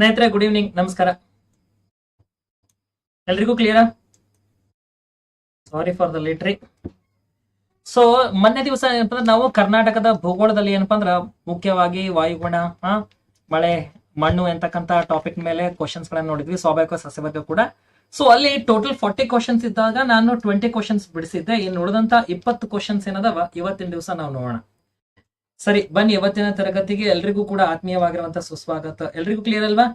ಸ್ನೇಹಿತರೆ good evening ನಮಸ್ಕಾರ. ಎಲ್ರಿಗೂ ಕ್ಲಿಯರಾ ಸಾರಿ ಫಾರ್ ದ ಲಿಟ್ರಿ ಸೊ ಮೊನ್ನೆ ದಿವಸ ಏನಪ್ಪ ನಾವು ಕರ್ನಾಟಕದ ಭೂಗೋಳದಲ್ಲಿ ಏನಪ್ಪಾ ಅಂದ್ರ ಮುಖ್ಯವಾಗಿ ವಾಯುಗುಣ ಮಳೆ, ಮಣ್ಣು ಎಂತಕ್ಕಂತ ಟಾಪಿಕ್ ಮೇಲೆ ಕ್ವಶನ್ಸ್ ಗಳನ್ನ ನೋಡಿದ್ವಿ, ಸ್ವಾಭಾವಿಕ ಸಸ್ಯ ಬಗ್ಗೆ ಕೂಡ. ಸೊ ಅಲ್ಲಿ ಟೋಟಲ್ ಫಾರ್ಟಿ ಕ್ವಶನ್ಸ್ ಇದ್ದಾಗ ನಾನು ಟ್ವೆಂಟಿ ಕ್ವಶನ್ಸ್ ಬಿಡಿಸಿದ್ದೆ. ಇನ್ನು ಉಳಿದಂತ ಇಪ್ಪತ್ತು ಕ್ವಶನ್ಸ್ ಏನದವ? ಇವತ್ತಿನ ದಿವಸ ನಾವು ನೋಡೋಣ. ಸರಿ, ಬನ್ನಿ ಇವತ್ತಿನ ತರಗತಿಗೆ ಎಲ್ರಿಗೂ ಕೂಡ ಆತ್ಮೀಯವಾಗಿರುವಂತಹ ಸುಸ್ವಾಗತ. ಎಲ್ರಿಗೂ ಕ್ಲಿಯರ್ ಅಲ್ವಾ?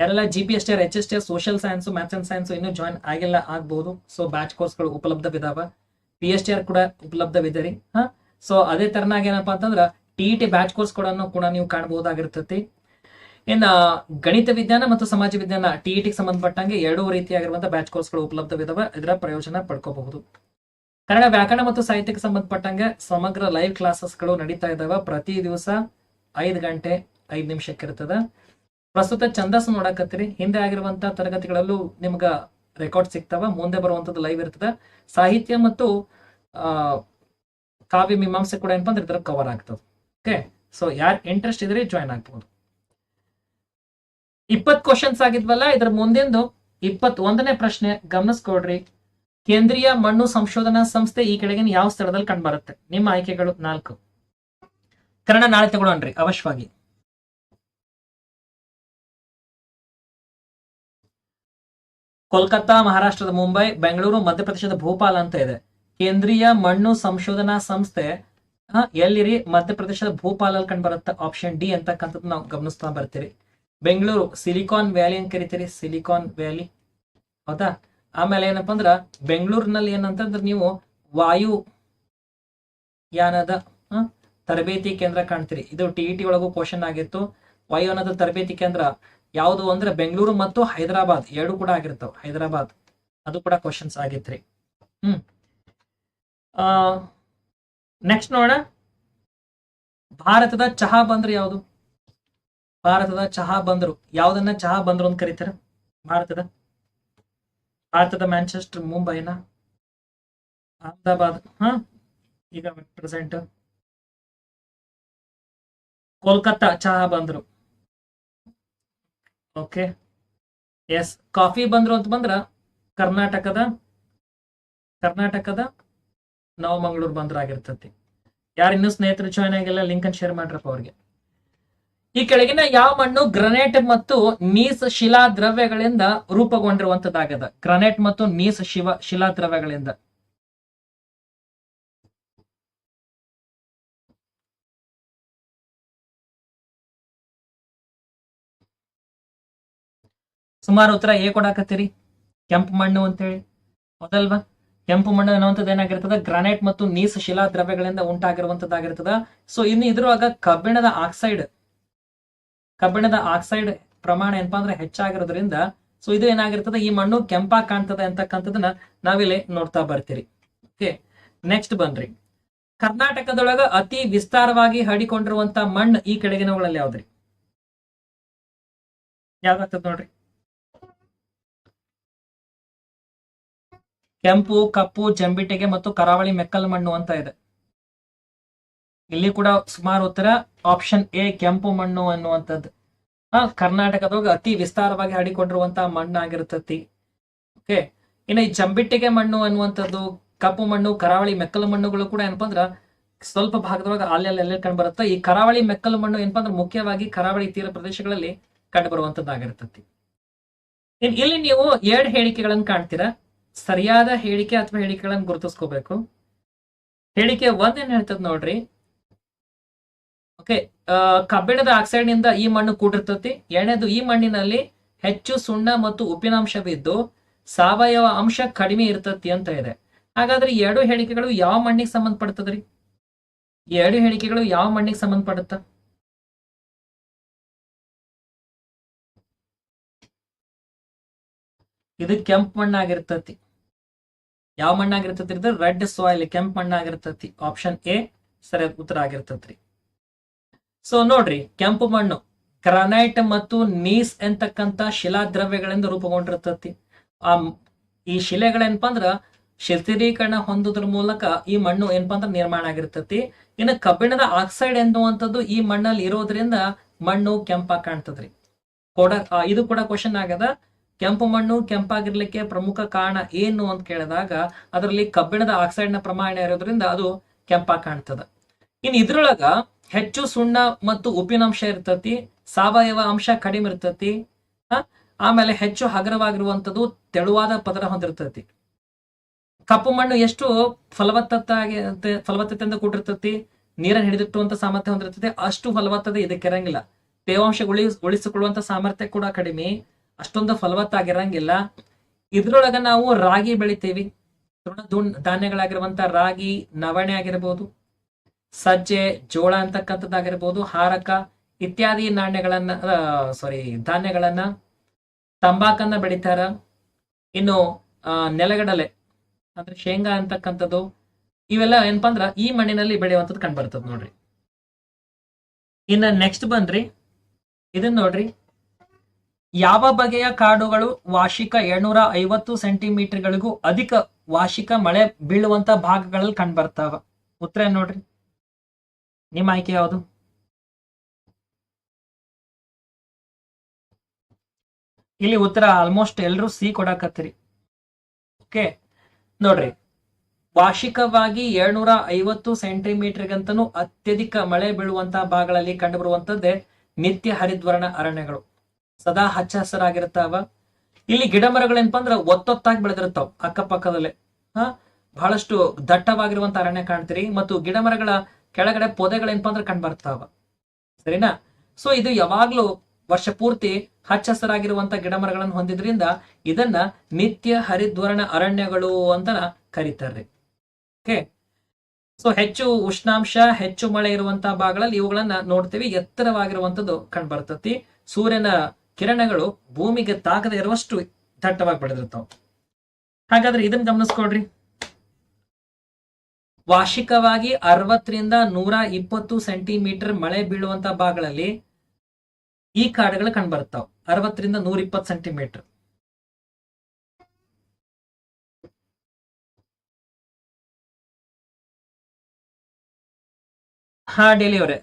ಯಾರೆಲ್ಲ G P S T R H S T R social science maths and science ಇನ್ನೂ ಜಾಯಿನ್ ಆಗಿಲ್ಲ ಆಗ್ಬಹುದು ಸೊ ಬ್ಯಾಚ್ ಕೋರ್ಸ್ಗಳು ಉಪಲಬ್ಧವಿದಾವ. ಪಿ ಎಸ್ ಟಿ ಆರ್ ಕೂಡ ಉಪಲಬ್ಧವಿದೆ ರೀ ಹಾ? ಸೊ ಅದೇ ತರನಾಗಿ ಏನಪ್ಪಾ ಅಂತಂದ್ರ ಟಿ ಟಿ ಬ್ಯಾಚ್ ಕೋರ್ಸ್ ಕೂಡ ನೀವು ಕಾಣಬಹುದಾಗಿರ್ತತಿ ಇನ್ನ, ಗಣಿತ ವಿಜ್ಞಾನ ಮತ್ತು ಸಮಾಜ ವಿಜ್ಞಾನ ಟಿ ಟಿ ಸಂಬಂಧಪಟ್ಟಂಗೆ ಎರಡೂ ರೀತಿಯಾಗಿರುವಂತಹ ಬ್ಯಾಚ್ ಕೋರ್ಸ್ಗಳು ಉಪಲಬ್ಧವಿದಾವೆ. ಇದರ ಪ್ರಯೋಜನ ಪಡ್ಕೋಬಹುದು. ಕನ್ನಡ ವ್ಯಾಕರಣ ಮತ್ತು ಸಾಹಿತ್ಯಕ್ಕೆ ಸಂಬಂಧಪಟ್ಟಂಗೆ ಸಮಗ್ರ ಲೈವ್ ಕ್ಲಾಸಸ್ಗಳು ನಡೀತಾ ಇದಾವ. ಪ್ರತಿ ದಿವಸ ಐದು ಗಂಟೆ ಐದು ನಿಮಿಷಕ್ಕೆ ಇರ್ತದ. ಪ್ರಸ್ತುತ ಛಂದಸ್ ನೋಡಕತ್ತೀರಿ. ಹಿಂದೆ ಆಗಿರುವಂತ ತರಗತಿಗಳಲ್ಲೂ ನಿಮ್ಗ ರೆಕಾರ್ಡ್ ಸಿಗ್ತಾವ. ಮುಂದೆ ಬರುವಂತದ್ದು ಲೈವ್ ಇರ್ತದ. ಸಾಹಿತ್ಯ ಮತ್ತು, ಆ, ಕಾವ್ಯ ಮೀಮಾಂಸೆ ಕೂಡ ಏನಪ್ಪ ಅಂದ್ರೆ ಇದ್ರ ಕವರ್ ಆಗ್ತದೆ. ಓಕೆ ಸೊ ಯಾರು ಇಂಟ್ರೆಸ್ಟ್ ಇದ್ರೆ ಜಾಯ್ನ್ ಆಗ್ಬಹುದು ಇಪ್ಪತ್ ಕ್ವಶನ್ಸ್ ಆಗಿದ್ವಲ್ಲ, ಇದ್ರ ಮುಂದಿಂದು ಇಪ್ಪತ್ ಒಂದನೇ ಪ್ರಶ್ನೆ ಗಮನಿಸ್ಕೊಡ್ರಿ ಕೇಂದ್ರೀಯ ಮಣ್ಣು ಸಂಶೋಧನಾ ಸಂಸ್ಥೆ ಈ ಕೆಳಗಿನ ಯಾವ ಸ್ಥಳದಲ್ಲಿ ಕಂಡುಬರುತ್ತೆ? ನಿಮ್ಮ ಆಯ್ಕೆಗಳು ನಾಲ್ಕು. ಕನ್ನಡ ನಾಳೆ ತಗೊಳ್ಳೋಣ್ರಿ, ಅವಶ್ಯವಾಗಿ. ಕೋಲ್ಕತ್ತಾ, ಮಹಾರಾಷ್ಟ್ರದ ಮುಂಬೈ, ಬೆಂಗಳೂರು, ಮಧ್ಯಪ್ರದೇಶದ ಭೋಪಾಲ್ ಅಂತ ಇದೆ. ಕೇಂದ್ರೀಯ ಮಣ್ಣು ಸಂಶೋಧನಾ ಸಂಸ್ಥೆ ಎಲ್ಲಿರಿ? ಮಧ್ಯಪ್ರದೇಶದ ಭೋಪಾಲ್ ಅಲ್ಲಿ ಕಂಡು ಬರುತ್ತೆ ಆಪ್ಷನ್ ಡಿ ಅಂತಕ್ಕಂಥದ್ದು ನಾವು ಗಮನಿಸ್ತಾ ಬರ್ತೀರಿ. ಬೆಂಗಳೂರು ಸಿಲಿಕಾನ್ ವ್ಯಾಲಿ ಅಂತ ಕರಿತೀರಿ ಸಿಲಿಕಾನ್ ವ್ಯಾಲಿ ಹೌದಾ? ಆಮೇಲೆ ಏನಪ್ಪ ಅಂದ್ರ ಬೆಂಗಳೂರಿನಲ್ಲಿ ಏನಂತಂದ್ರೆ ನೀವು ವಾಯು ಯಾನದ ತರಬೇತಿ ಕೇಂದ್ರ ಕಾಣ್ತೀರಿ. ಇದು ಟಿ ಟಿ ಒಳಗೂ ಕ್ವಶನ್ ಆಗಿತ್ತು. ವಾಯುಯಾನದ ತರಬೇತಿ ಕೇಂದ್ರ ಯಾವುದು ಅಂದ್ರೆ ಬೆಂಗಳೂರು ಮತ್ತು ಹೈದರಾಬಾದ್, ಎರಡು ಕೂಡ ಆಗಿರ್ತಾವ. ಹೈದರಾಬಾದ್, ಅದು ಕೂಡ ಕ್ವಶನ್ಸ್ ಆಗಿತ್ರಿ. ಹ್ಮ್. ನೆಕ್ಸ್ಟ್ ನೋಡ ಭಾರತದ ಚಹಾ ಬಂದ್ರು ಯಾವುದು? ಭಾರತದ ಚಹಾ ಬಂದರು. ಯಾವ್ದನ್ನ ಚಹಾ ಬಂದರು ಅಂತ ಕರೀತಾರ? ಭಾರತದ? ಭಾರತದ ಮ್ಯಾಂಚೆಸ್ಟರ್, ಮುಂಬೈನ ಅಹಮದಾಬಾದ್, ಹಾ? ಈಗ ಪ್ರೆಸೆಂಟ್ ಕೋಲ್ಕತ್ತಾ, ಚಹಾ ಬಂದ್ರು. ಓಕೆ ಎಸ್ ಕಾಫಿ ಬಂದ್ರು ಅಂತ ಬಂದ್ರ ಕರ್ನಾಟಕದ ಕರ್ನಾಟಕದ ನವಮಂಗಳೂರು ಬಂದ್ರ ಆಗಿರ್ತತಿ ಯಾರು ಇನ್ನೂ ಸ್ನೇಹಿತರು ಜಾಯ್ನ್ ಆಗಿಲ್ಲ ಲಿಂಕ್ ಅನ್ನು ಶೇರ್ ಮಾಡ್ರಪ್ಪ ಅವ್ರಿಗೆ. ಈ ಕೆಳಗಿನ ಯಾವ ಮಣ್ಣು ಗ್ರನೇಟ್ ಮತ್ತು ನೀಸ್ ಶಿಲಾ ದ್ರವ್ಯಗಳಿಂದ ರೂಪುಗೊಂಡಿರುವಂತದ್ದಾಗದ. ಗ್ರನೇಟ್ ಮತ್ತು ನೀಸ್ ಶಿವ ಶಿಲಾ ದ್ರವ್ಯಗಳಿಂದ ಸುಮಾರು ಉತ್ತರ ಏ ಕೊಡಾಕತ್ತೀರಿ. ಕೆಂಪು ಮಣ್ಣು ಅಂತೇಳಿ. ಹೌದಲ್ವಾ? ಕೆಂಪು ಮಣ್ಣು ಅನ್ನುವಂಥದ್ದು ಏನಾಗಿರ್ತದ? ಗ್ರಾನೈಟ್ ಮತ್ತು ನೀಸ್ ಶಿಲಾ ದ್ರವ್ಯಗಳಿಂದ ಉಂಟಾಗಿರುವಂತದ್ದಾಗಿರ್ತದ. ಸೊ ಇನ್ನು ಇದ್ರೊಳಗ ಕಬ್ಬಿಣದ ಆಕ್ಸೈಡ್ ಕಬ್ಬಿಣದ ಆಕ್ಸೈಡ್ ಪ್ರಮಾಣ ಏನಪ್ಪಾ ಅಂದ್ರೆ ಹೆಚ್ಚಾಗಿರೋದ್ರಿಂದ ಸೊ ಇದು ಏನಾಗಿರ್ತದೆ, ಈ ಮಣ್ಣು ಕೆಂಪಾಗಿ ಕಾಣ್ತದೆ ಅಂತಕ್ಕಂಥದನ್ನ ನಾವಿಲ್ಲಿ ನೋಡ್ತಾ ಬರ್ತೀರಿ. ಓಕೆ ನೆಕ್ಸ್ಟ್ ಬನ್ರಿ ಕರ್ನಾಟಕದೊಳಗ ಅತಿ ವಿಸ್ತಾರವಾಗಿ ಹಡಿಕೊಂಡಿರುವಂತ ಮಣ್ಣು ಈ ಕೆಳಗಿನವುಗಳಲ್ಲಿ ಯಾವ್ದ್ರಿ? ಯಾವ್ದಾಗ್ತದ ನೋಡ್ರಿ? ಕೆಂಪು, ಕಪ್ಪು, ಜಂಬಿಟೆಗೆ ಮತ್ತು ಕರಾವಳಿ ಮೆಕ್ಕಲು ಮಣ್ಣು ಅಂತ ಇದೆ. ಇಲ್ಲಿ ಕೂಡ ಸುಮಾರು ಉತ್ತರ ಆಪ್ಷನ್ ಎ ಕೆಂಪು ಮಣ್ಣು ಅನ್ನುವಂಥದ್ದು. ಕರ್ನಾಟಕದೊಳಗೆ ಅತಿ ವಿಸ್ತಾರವಾಗಿ ಹರಡಿಕೊಂಡಿರುವಂತಹ ಮಣ್ಣು ಆಗಿರ್ತತಿ. ಓಕೆ ಇನ್ನು ಈ ಜಂಬಿಟ್ಟಿಗೆ ಮಣ್ಣು ಅನ್ನುವಂಥದ್ದು, ಕಪ್ಪು ಮಣ್ಣು, ಕರಾವಳಿ ಮೆಕ್ಕಲು ಮಣ್ಣುಗಳು ಕೂಡ ಏನಪ್ಪ ಅಂದ್ರ ಸ್ವಲ್ಪ ಭಾಗದೊಳಗೆ ಅಲ್ಲೆಲ್ಲ ಅಲ್ಲಿ ಅಲ್ಲಿ ಕಂಡು ಬರುತ್ತೆ. ಈ ಕರಾವಳಿ ಮೆಕ್ಕಲು ಮಣ್ಣು ಏನಪ್ಪ ಅಂದ್ರೆ ಮುಖ್ಯವಾಗಿ ಕರಾವಳಿ ತೀರ ಪ್ರದೇಶಗಳಲ್ಲಿ ಕಂಡು ಬರುವಂತದ್ದಾಗಿರ್ತತಿ ಇನ್ ಇಲ್ಲಿ ನೀವು ಎರಡು ಹೇಳಿಕೆಗಳನ್ನು ಕಾಣ್ತೀರಾ? ಸರಿಯಾದ ಹೇಳಿಕೆ ಅಥವಾ ಹೇಳಿಕೆಗಳನ್ನು ಗುರುತಿಸ್ಕೋಬೇಕು? ಹೇಳಿಕೆ ಒಂದ್ ಏನ್ ಹೇಳ್ತದ ನೋಡ್ರಿ. ಓಕೆ ಕಬ್ಬಿಣದ ಆಕ್ಸೈಡ್ನಿಂದ ಈ ಮಣ್ಣು ಕೂಡಿರ್ತತಿ. ಎರಡನೇದು, ಈ ಮಣ್ಣಿನಲ್ಲಿ ಹೆಚ್ಚು ಸುಣ್ಣ ಮತ್ತು ಉಪ್ಪಿನಾಂಶವಿದ್ದು ಸಾವಯವ ಅಂಶ ಕಡಿಮೆ ಇರ್ತತಿ ಅಂತ ಇದೆ. ಹಾಗಾದ್ರೆ ಎರಡು ಹೇಳಿಕೆಗಳು ಯಾವ ಮಣ್ಣಿಗೆ ಸಂಬಂಧಪಡ್ತದ್ರಿ ಎರಡು ಹೇಳಿಕೆಗಳು ಯಾವ ಮಣ್ಣಿಗೆ ಸಂಬಂಧಪಡುತ್ತ? ಇದು ಕೆಂಪು ಮಣ್ಣಾಗಿರ್ತತಿ. ಯಾವ ಮಣ್ಣಾಗಿರ್ತತಿ ಇದು ರೆಡ್ ಸಾಯಿಲ್ ಕೆಂಪು ಮಣ್ಣಾಗಿರ್ತತಿ. ಆಪ್ಷನ್ ಎ, ಸರಿಯಾದ ಉತ್ತರ ಆಗಿರ್ತತ್ರಿ. ಸೊ ನೋಡ್ರಿ, ಕೆಂಪು ಮಣ್ಣು ಕ್ರನೈಟ್ ಮತ್ತು ನೀಸ್ ಎಂತಕ್ಕಂತ ಶಿಲಾ ದ್ರವ್ಯಗಳಿಂದ ರೂಪುಗೊಂಡಿರ್ತತಿ. ಆ, ಈ ಶಿಲೆಗಳೇನಪ್ಪ ಅಂದ್ರ ಶಿಥಿರೀಕರಣ ಹೊಂದುದ್ರ ಮೂಲಕ ಈ ಮಣ್ಣು ಏನಪ್ಪಾ ಅಂದ್ರೆ ನಿರ್ಮಾಣ ಆಗಿರ್ತತಿ. ಇನ್ನು ಕಬ್ಬಿಣದ ಆಕ್ಸೈಡ್ ಎನ್ನುವಂಥದ್ದು ಈ ಮಣ್ಣಲ್ಲಿ ಇರೋದ್ರಿಂದ ಮಣ್ಣು ಕೆಂಪಾಗಿ ಕಾಣ್ತದ್ರಿ. ಕೊಡ ಇದು ಕೂಡ ಕ್ವಶನ್ ಆಗದ ಕೆಂಪು ಮಣ್ಣು ಕೆಂಪಾಗಿರ್ಲಿಕ್ಕೆ ಪ್ರಮುಖ ಕಾರಣ ಏನು ಅಂತ ಕೇಳಿದಾಗ ಅದರಲ್ಲಿ ಕಬ್ಬಿಣದ ಆಕ್ಸೈಡ್ನ ಪ್ರಮಾಣ ಇರೋದ್ರಿಂದ ಅದು ಕೆಂಪಾಗಿ ಕಾಣ್ತದ. ಇನ್ ಇದ್ರೊಳಗ ಹೆಚ್ಚು ಸುಣ್ಣ ಮತ್ತು ಉಪ್ಪಿನಂಶ ಇರ್ತತಿ, ಸಾವಯವ ಅಂಶ ಕಡಿಮೆ ಇರ್ತತಿ ಆಮೇಲೆ ಹೆಚ್ಚು ಹಗರವಾಗಿರುವಂಥದ್ದು ತೆಳುವಾದ ಪದರ ಹೊಂದಿರ್ತತಿ. ಕಪ್ಪು ಮಣ್ಣು ಎಷ್ಟು ಫಲವತ್ತತ್ತಾಗಿ ಫಲವತ್ತತೆಯಿಂದ ಕೂಡಿರ್ತತಿ, ನೀರನ್ನು ಹಿಡಿದಿಟ್ಟುವಂತ ಸಾಮರ್ಥ್ಯ ಹೊಂದಿರ್ತದೆ ಅಷ್ಟು ಫಲವತ್ತತೆ ಇದಕ್ಕೆ ಇರಂಗಿಲ್ಲ. ತೇವಾಂಶ ಉಳಿ ಉಳಿಸಿಕೊಳ್ಳುವಂತ ಸಾಮರ್ಥ್ಯ ಕೂಡ ಕಡಿಮೆ, ಅಷ್ಟೊಂದು ಫಲವತ್ತಾಗಿರಂಗಿಲ್ಲ. ಇದ್ರೊಳಗ ನಾವು ರಾಗಿ ಬೆಳಿತೀವಿ. ತೃಣ ಧೂನ್- ಧಾನ್ಯಗಳಾಗಿರುವಂತ ರಾಗಿ, ನವಣೆ ಆಗಿರ್ಬೋದು. ಸಜ್ಜೆ, ಜೋಳ ಅಂತಕ್ಕಂಥದ್ದಾಗಿರ್ಬೋದು, ಹಾರಕ ಇತ್ಯಾದಿ ನಾಣ್ಯಗಳನ್ನ ಸಾರಿ ಧಾನ್ಯಗಳನ್ನ ತಂಬಾಕನ್ನ ಬೆಳಿತಾರ. ಇನ್ನು ನೆಲಗಡಲೆ, ಅಂದ್ರೆ ಶೇಂಗಾ ಅಂತಕ್ಕಂಥದ್ದು, ಇವೆಲ್ಲ ಏನಪ್ಪಾ ಅಂದ್ರ ಈ ಮಣ್ಣಿನಲ್ಲಿ ಬೆಳೆಯುವಂಥದ್ದು ಕಂಡು ನೋಡ್ರಿ. ಇನ್ನ ನೆಕ್ಸ್ಟ್ ಬಂದ್ರಿ ಇದನ್ನ ನೋಡ್ರಿ. ಯಾವ ಬಗೆಯ ಕಾಡುಗಳು ವಾರ್ಷಿಕ ಏಳ್ನೂರ ಐವತ್ತು ಸೆಂಟಿಮೀಟರ್ಗಳಿಗೂ ಅಧಿಕ ವಾರ್ಷಿಕ ಮಳೆ ಬೀಳುವಂತ ಭಾಗಗಳಲ್ಲಿ ಕಂಡು ಬರ್ತಾವ ಉತ್ತರ ನೋಡ್ರಿ. ನಿಮ್ಮ ಆಯ್ಕೆ ಯಾವುದು? ಇಲ್ಲಿ ಉತ್ತರ ಆಲ್ಮೋಸ್ಟ್ ಎಲ್ಲರೂ ಸಿ ಕೊಡಾಕತ್ತೀರಿ. ಓಕೆ ನೋಡ್ರಿ. ವಾರ್ಷಿಕವಾಗಿ ಏಳ್ನೂರ ಐವತ್ತು ಸೆಂಟಿಮೀಟರ್ಗಂತನೂ ಅತ್ಯಧಿಕ ಮಳೆ ಬೀಳುವಂತಹ ಭಾಗಗಳಲ್ಲಿ ಕಂಡುಬರುವಂತದ್ದೇ ನಿತ್ಯ ಹರಿದ್ವರ್ಣ ಅರಣ್ಯಗಳು. ಸದಾ ಹಚ್ಚ ಹಸಿರಾಗಿರ್ತಾವ ಇಲ್ಲಿ ಗಿಡ ಮರಗಳೇನಪ್ಪ ಅಂದ್ರ ಒತ್ತೊತ್ತಾಗಿ ಬೆಳೆದಿರ್ತಾವ ಅಕ್ಕಪಕ್ಕದಲ್ಲೇ. ಹಾ? ಬಹಳಷ್ಟು ದಟ್ಟವಾಗಿರುವಂತ ಅರಣ್ಯ ಕಾಣ್ತೀರಿ. ಮತ್ತು ಗಿಡ ಮರಗಳ ಕೆಳಗಡೆ ಪೊದೆಗಳೇನಪ್ಪ ಅಂದ್ರೆ ಕಂಡು ಬರ್ತಾವ. ಸರಿನಾ? ಸೊ ಇದು ಯಾವಾಗ್ಲೂ ವರ್ಷ ಪೂರ್ತಿ ಹಚ್ಚ ಹಸಿರಾಗಿರುವಂತ ಗಿಡ ಮರಗಳನ್ನು ಹೊಂದಿದ್ರಿಂದ ಇದನ್ನ ನಿತ್ಯ ಹರಿದ್ವರ್ಣ ಅರಣ್ಯಗಳು ಅಂತ ಕರೀತಾರೆ ಓಕೆ ಸೊ ಹೆಚ್ಚು ಉಷ್ಣಾಂಶ, ಹೆಚ್ಚು ಮಳೆ ಇರುವಂತ ಭಾಗಗಳಲ್ಲಿ ಇವುಗಳನ್ನ ನೋಡ್ತೀವಿ. ಎತ್ತರವಾಗಿರುವಂತದ್ದು ಕಂಡು ಬರ್ತತಿ. ಸೂರ್ಯನ ಕಿರಣಗಳು ಭೂಮಿಗೆ ತಾಕದೇ ಇರುವಷ್ಟು ದಟ್ಟವಾಗಿ ಬೆಳೆದಿರ್ತಾವ. ಹಾಗಾದ್ರೆ ಇದನ್ನ ಗಮನಿಸ್ಕೊಡ್ರಿ ವಾರ್ಷಿಕವಾಗಿ ಅರವತ್ತರಿಂದ ನೂರ ಇಪ್ಪತ್ತು ಸೆಂಟಿಮೀಟರ್ ಮಳೆ ಬೀಳುವಂತ ಭಾಗಗಳಲ್ಲಿ ಈ ಕಾಡುಗಳು ಕಂಡು ಬರ್ತಾವ ಅರವತ್ತರಿಂದ ನೂರ ಇಪ್ಪತ್ತು ಸೆಂಟಿಮೀಟರ್. ಹಾ, ಡೇಲಿ ಅವರೇ.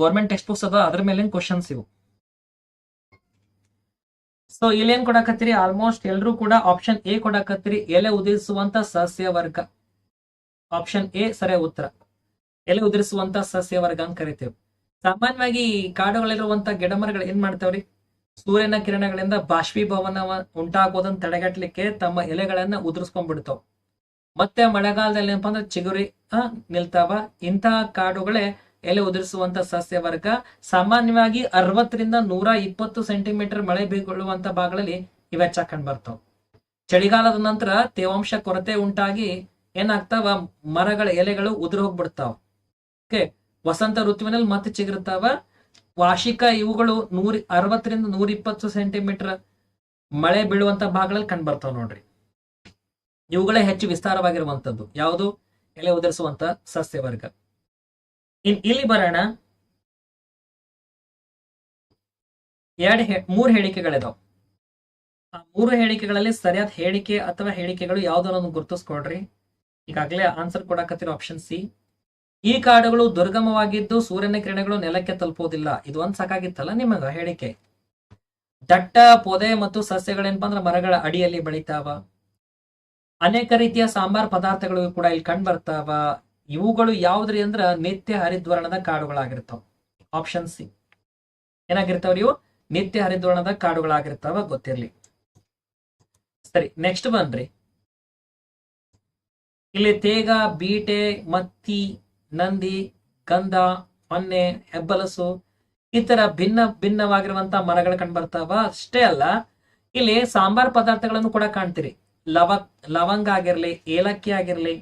ಗೌರ್ಮೆಂಟ್ ಟೆಕ್ಸ್ಟ್ ಬುಕ್ಸ್ ಅದ ಅದ್ರ ಮೇಲಿನ ಕ್ವಶನ್ಸ್ ಇವು. ಸೊ ಇಲ್ಲೇನ್ ಕೊಡಕತ್ತೀರಿ? ಆಲ್ಮೋಸ್ಟ್ ಎಲ್ರು ಕೂಡ ಆಪ್ಷನ್ ಎ ಕೊಡಕತ್ತೀರಿ. ಎಲೆ ಉದಿಸುವಂತ ಸಸ್ಯ ವರ್ಗ. ಆಪ್ಷನ್ ಎ ಸರಿಯ ಉತ್ತರ. ಎಲೆ ಉದುರಿಸುವಂತ ಸಸ್ಯ ವರ್ಗ ಅಂತ ಕರಿತೇವೆ. ಸಾಮಾನ್ಯವಾಗಿ ಈ ಕಾಡುಗಳಿರುವಂತ ಗಿಡ ಮರಗಳು ಏನ್ ಮಾಡ್ತಾವ್ರಿ? ಸೂರ್ಯನ ಕಿರಣಗಳಿಂದ ಬಾಷ್ಪೀಭವನ ಉಂಟಾಗೋದನ್ನ ತಡೆಗಟ್ಟಲಿಕ್ಕೆ ತಮ್ಮ ಎಲೆಗಳನ್ನ ಉದುರಿಸ್ಕೊಂಡ್ಬಿಡ್ತಾವ. ಮತ್ತೆ ಮಳೆಗಾಲದಲ್ಲಿ ಏನಪ್ಪಾ ಅಂದ್ರೆ ಚಿಗುರಿ ನಿಲ್ತಾವ. ಇಂತಹ ಕಾಡುಗಳೇ ಎಲೆ ಉದುರಿಸುವಂತ ಸಸ್ಯ ವರ್ಗ. ಸಾಮಾನ್ಯವಾಗಿ ಅರವತ್ತರಿಂದ ನೂರ ಇಪ್ಪತ್ತು ಸೆಂಟಿಮೀಟರ್ ಮಳೆ ಬೀಳುವಂತ ಭಾಗಗಳಲ್ಲಿ ಇವೆಚ್ಚ ಕಂಡು ಬರ್ತಾವ ಚಳಿಗಾಲದ ನಂತರ ತೇವಾಂಶ ಕೊರತೆ ಉಂಟಾಗಿ ಏನಾಗ್ತಾವ? ಮರಗಳ ಎಲೆಗಳು ಉದುರು ಹೋಗ್ಬಿಡ್ತಾವ. ಓಕೆ ವಸಂತ ಋತುವಿನಲ್ಲಿ ಮತ್ತೆ ಚಿಗುರ್ತಾವ. ವಾರ್ಷಿಕ ಇವುಗಳು ನೂರ, ಅರವತ್ತರಿಂದ ನೂರ ಇಪ್ಪತ್ತು ಸೆಂಟಿಮೀಟರ್ ಮಳೆ ಬೀಳುವಂತ ಭಾಗಗಳಲ್ಲಿ ಕಂಡು ಬರ್ತಾವ ನೋಡ್ರಿ. ಇವುಗಳೇ ಹೆಚ್ಚು ವಿಸ್ತಾರವಾಗಿರುವಂತದ್ದು. ಯಾವುದು? ಎಲೆ ಉದುರಿಸುವಂತ ಸಸ್ಯ ವರ್ಗ ಇನ್, ಇಲ್ಲಿ ಬರೋಣ. ಎರಡು ಮೂರು ಹೇಳಿಕೆಗಳಿದಾವ್. ಆ ಮೂರು ಹೇಳಿಕೆಗಳಲ್ಲಿ ಸರಿಯಾದ ಹೇಳಿಕೆ ಅಥವಾ ಹೇಳಿಕೆಗಳು ಯಾವ್ದನ್ನೊಂದು ಗುರುತಿಸ್ಕೊಡ್ರಿ. ಈಗಾಗಲೇ ಆನ್ಸರ್ ಕೊಡಕತ್ತಿರೋ ಆಪ್ಷನ್ ಸಿ ಈ ಕಾಡುಗಳು ದುರ್ಗಮವಾಗಿದ್ದು ಸೂರ್ಯನ ಕಿರಣಗಳು ನೆಲಕ್ಕೆ ತಲುಪೋದಿಲ್ಲ. ಇದು ಒಂದ್ ಸಾಕಾಗಿತ್ತಲ್ಲ ನಿಮಗ ಹೇಳಿಕೆ? ದಟ್ಟ ಪೊದೆ ಮತ್ತು ಸಸ್ಯಗಳೇನಪ್ಪ ಅಂದ್ರೆ ಮರಗಳ ಅಡಿಯಲ್ಲಿ ಬೆಳಿತಾವ. ಅನೇಕ ರೀತಿಯ ಸಾಂಬಾರ್ ಪದಾರ್ಥಗಳು ಕೂಡ ಇಲ್ಲಿ ಕಂಡು ಬರ್ತಾವ. ಇವುಗಳು ಯಾವ್ದ್ರಿ ಅಂದ್ರ ನಿತ್ಯ ಹರಿದ್ವರ್ಣದ ಕಾಡುಗಳಾಗಿರ್ತಾವ. ಆಪ್ಷನ್ ಸಿ ಏನಾಗಿರ್ತಾವ್ರಿ ಇವು? ನಿತ್ಯ ಹರಿದ್ವರ್ಣದ ಕಾಡುಗಳಾಗಿರ್ತಾವ, ಗೊತ್ತಿರ್ಲಿ. ಸರಿ ನೆಕ್ಸ್ಟ್ ಬನ್ರಿ ಇಲ್ಲಿ ತೇಗ, ಬೀಟೆ, ಮತ್ತಿ, ನಂದಿ, ಗಂಧ ಹೊನ್ನೆ ಹೆಬ್ಬಲಸು ಈ ತರ ಭಿನ್ನ ಭಿನ್ನವಾಗಿರುವಂತಹ ಮರಗಳು ಕಂಡು ಬರ್ತಾವ. ಅಷ್ಟೇ ಅಲ್ಲ, ಇಲ್ಲಿ ಸಾಂಬಾರ್ ಪದಾರ್ಥಗಳನ್ನು ಕೂಡ ಕಾಣ್ತೀರಿ. ಲವ, ಲವಂಗ ಆಗಿರ್ಲಿ, ಏಲಕ್ಕಿ ಆಗಿರ್ಲಿ,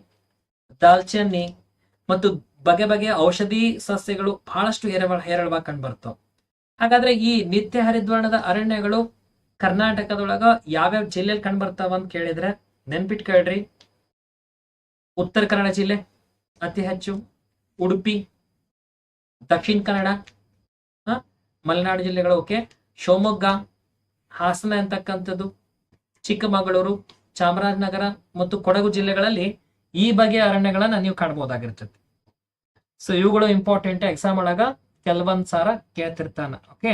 ದಾಲ್ಚಿನ್ನಿ ಮತ್ತು ಬಗೆ ಬಗೆಯ ಔಷಧಿ ಸಸ್ಯಗಳು ಬಹಳಷ್ಟು ಹೇರಳ ಹೇರಳವಾಗಿ ಕಂಡು ಬರ್ತಾವ. ಹಾಗಾದ್ರೆ ಈ ನಿತ್ಯ ಹರಿದ್ವರ್ಣದ ಅರಣ್ಯಗಳು ಕರ್ನಾಟಕದೊಳಗ ಯಾವ್ಯಾವ ಜಿಲ್ಲೆಯಲ್ಲಿ ಕಂಡು ಬರ್ತಾವ ಅಂತ ಕೇಳಿದ್ರೆ ನೆನ್ಪಿಟ್ ಕೇಳ್ರಿ ಉತ್ತರ ಕನ್ನಡ ಜಿಲ್ಲೆ, ಅತಿ ಹೆಚ್ಚು ಉಡುಪಿ, ದಕ್ಷಿಣ ಕನ್ನಡ? ಮಲೆನಾಡು ಜಿಲ್ಲೆಗಳು. ಓಕೆ. ಶಿವಮೊಗ್ಗ, ಹಾಸನ ಅಂತಕ್ಕಂಥದ್ದು, ಚಿಕ್ಕಮಗಳೂರು, ಚಾಮರಾಜನಗರ ಮತ್ತು ಕೊಡಗು ಜಿಲ್ಲೆಗಳಲ್ಲಿ ಈ ಬಗೆಯ ಅರಣ್ಯಗಳನ್ನ ನೀವು ಕಾಣಬಹುದಾಗಿರ್ತದೆ ಸೊ ಇವುಗಳು ಇಂಪಾರ್ಟೆಂಟ್ ಎಕ್ಸಾಮ್ ಒಳಗ ಕೆಲವೊಂದ್ ಸಾರ ಕೇಳ್ತಿರ್ತಾನ. ಓಕೆ.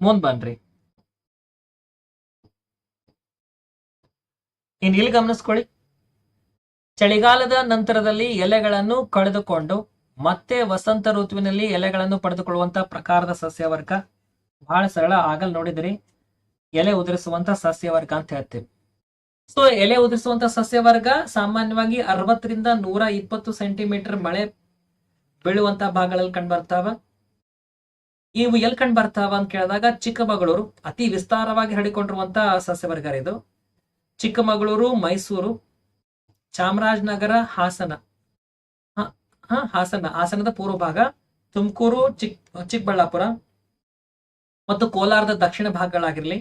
ಮುಂದ್ ಬನ್ರಿ. ಇನ್ ಇಲ್ಲಿ ಗಮನಿಸ್ಕೊಳ್ಳಿ. ಚಳಿಗಾಲದ ನಂತರದಲ್ಲಿ ಎಲೆಗಳನ್ನು ಕಳೆದುಕೊಂಡು ಮತ್ತೆ ವಸಂತ ಋತುವಿನಲ್ಲಿ ಎಲೆಗಳನ್ನು ಪಡೆದುಕೊಳ್ಳುವಂತ ಪ್ರಕಾರದ ಸಸ್ಯವರ್ಗ. ಬಹಳ ಸರಳ, ಆಗಲ್ ನೋಡಿದ್ರಿ. ಎಲೆ ಉದುರಿಸುವಂತ ಸಸ್ಯವರ್ಗ ಅಂತ ಹೇಳ್ತೀವಿ. ಸೊ ಎಲೆ ಉದುರಿಸುವಂತ ಸಸ್ಯವರ್ಗ ಸಾಮಾನ್ಯವಾಗಿ ಅರವತ್ತರಿಂದ ನೂರ ಇಪ್ಪತ್ತು ಸೆಂಟಿಮೀಟರ್ ಮಳೆ ಬೀಳುವಂತ ಭಾಗಗಳಲ್ಲಿ ಕಂಡು ಬರ್ತಾವ. ಇವು ಎಲ್ಲಿ ಕಂಡು ಬರ್ತಾವ ಅಂತ ಕೇಳಿದಾಗ ಚಿಕ್ಕಮಗಳೂರು ಅತಿ ವಿಸ್ತಾರವಾಗಿ ಹರಡಿಕೊಂಡಿರುವಂತಹ ಸಸ್ಯವರ್ಗ ಇದು. ಚಿಕ್ಕಮಗಳೂರು, ಮೈಸೂರು ಚಾಮರಾಜನಗರ ಹಾಸನ. ಹಾಸನ. ಹಾಸನದ ಪೂರ್ವ ಭಾಗ ತುಮಕೂರು, ಚಿಕ್, ಚಿಕ್ಕಬಳ್ಳಾಪುರ ಮತ್ತು ಕೋಲಾರದ ದಕ್ಷಿಣ ಭಾಗಗಳಾಗಿರಲಿ.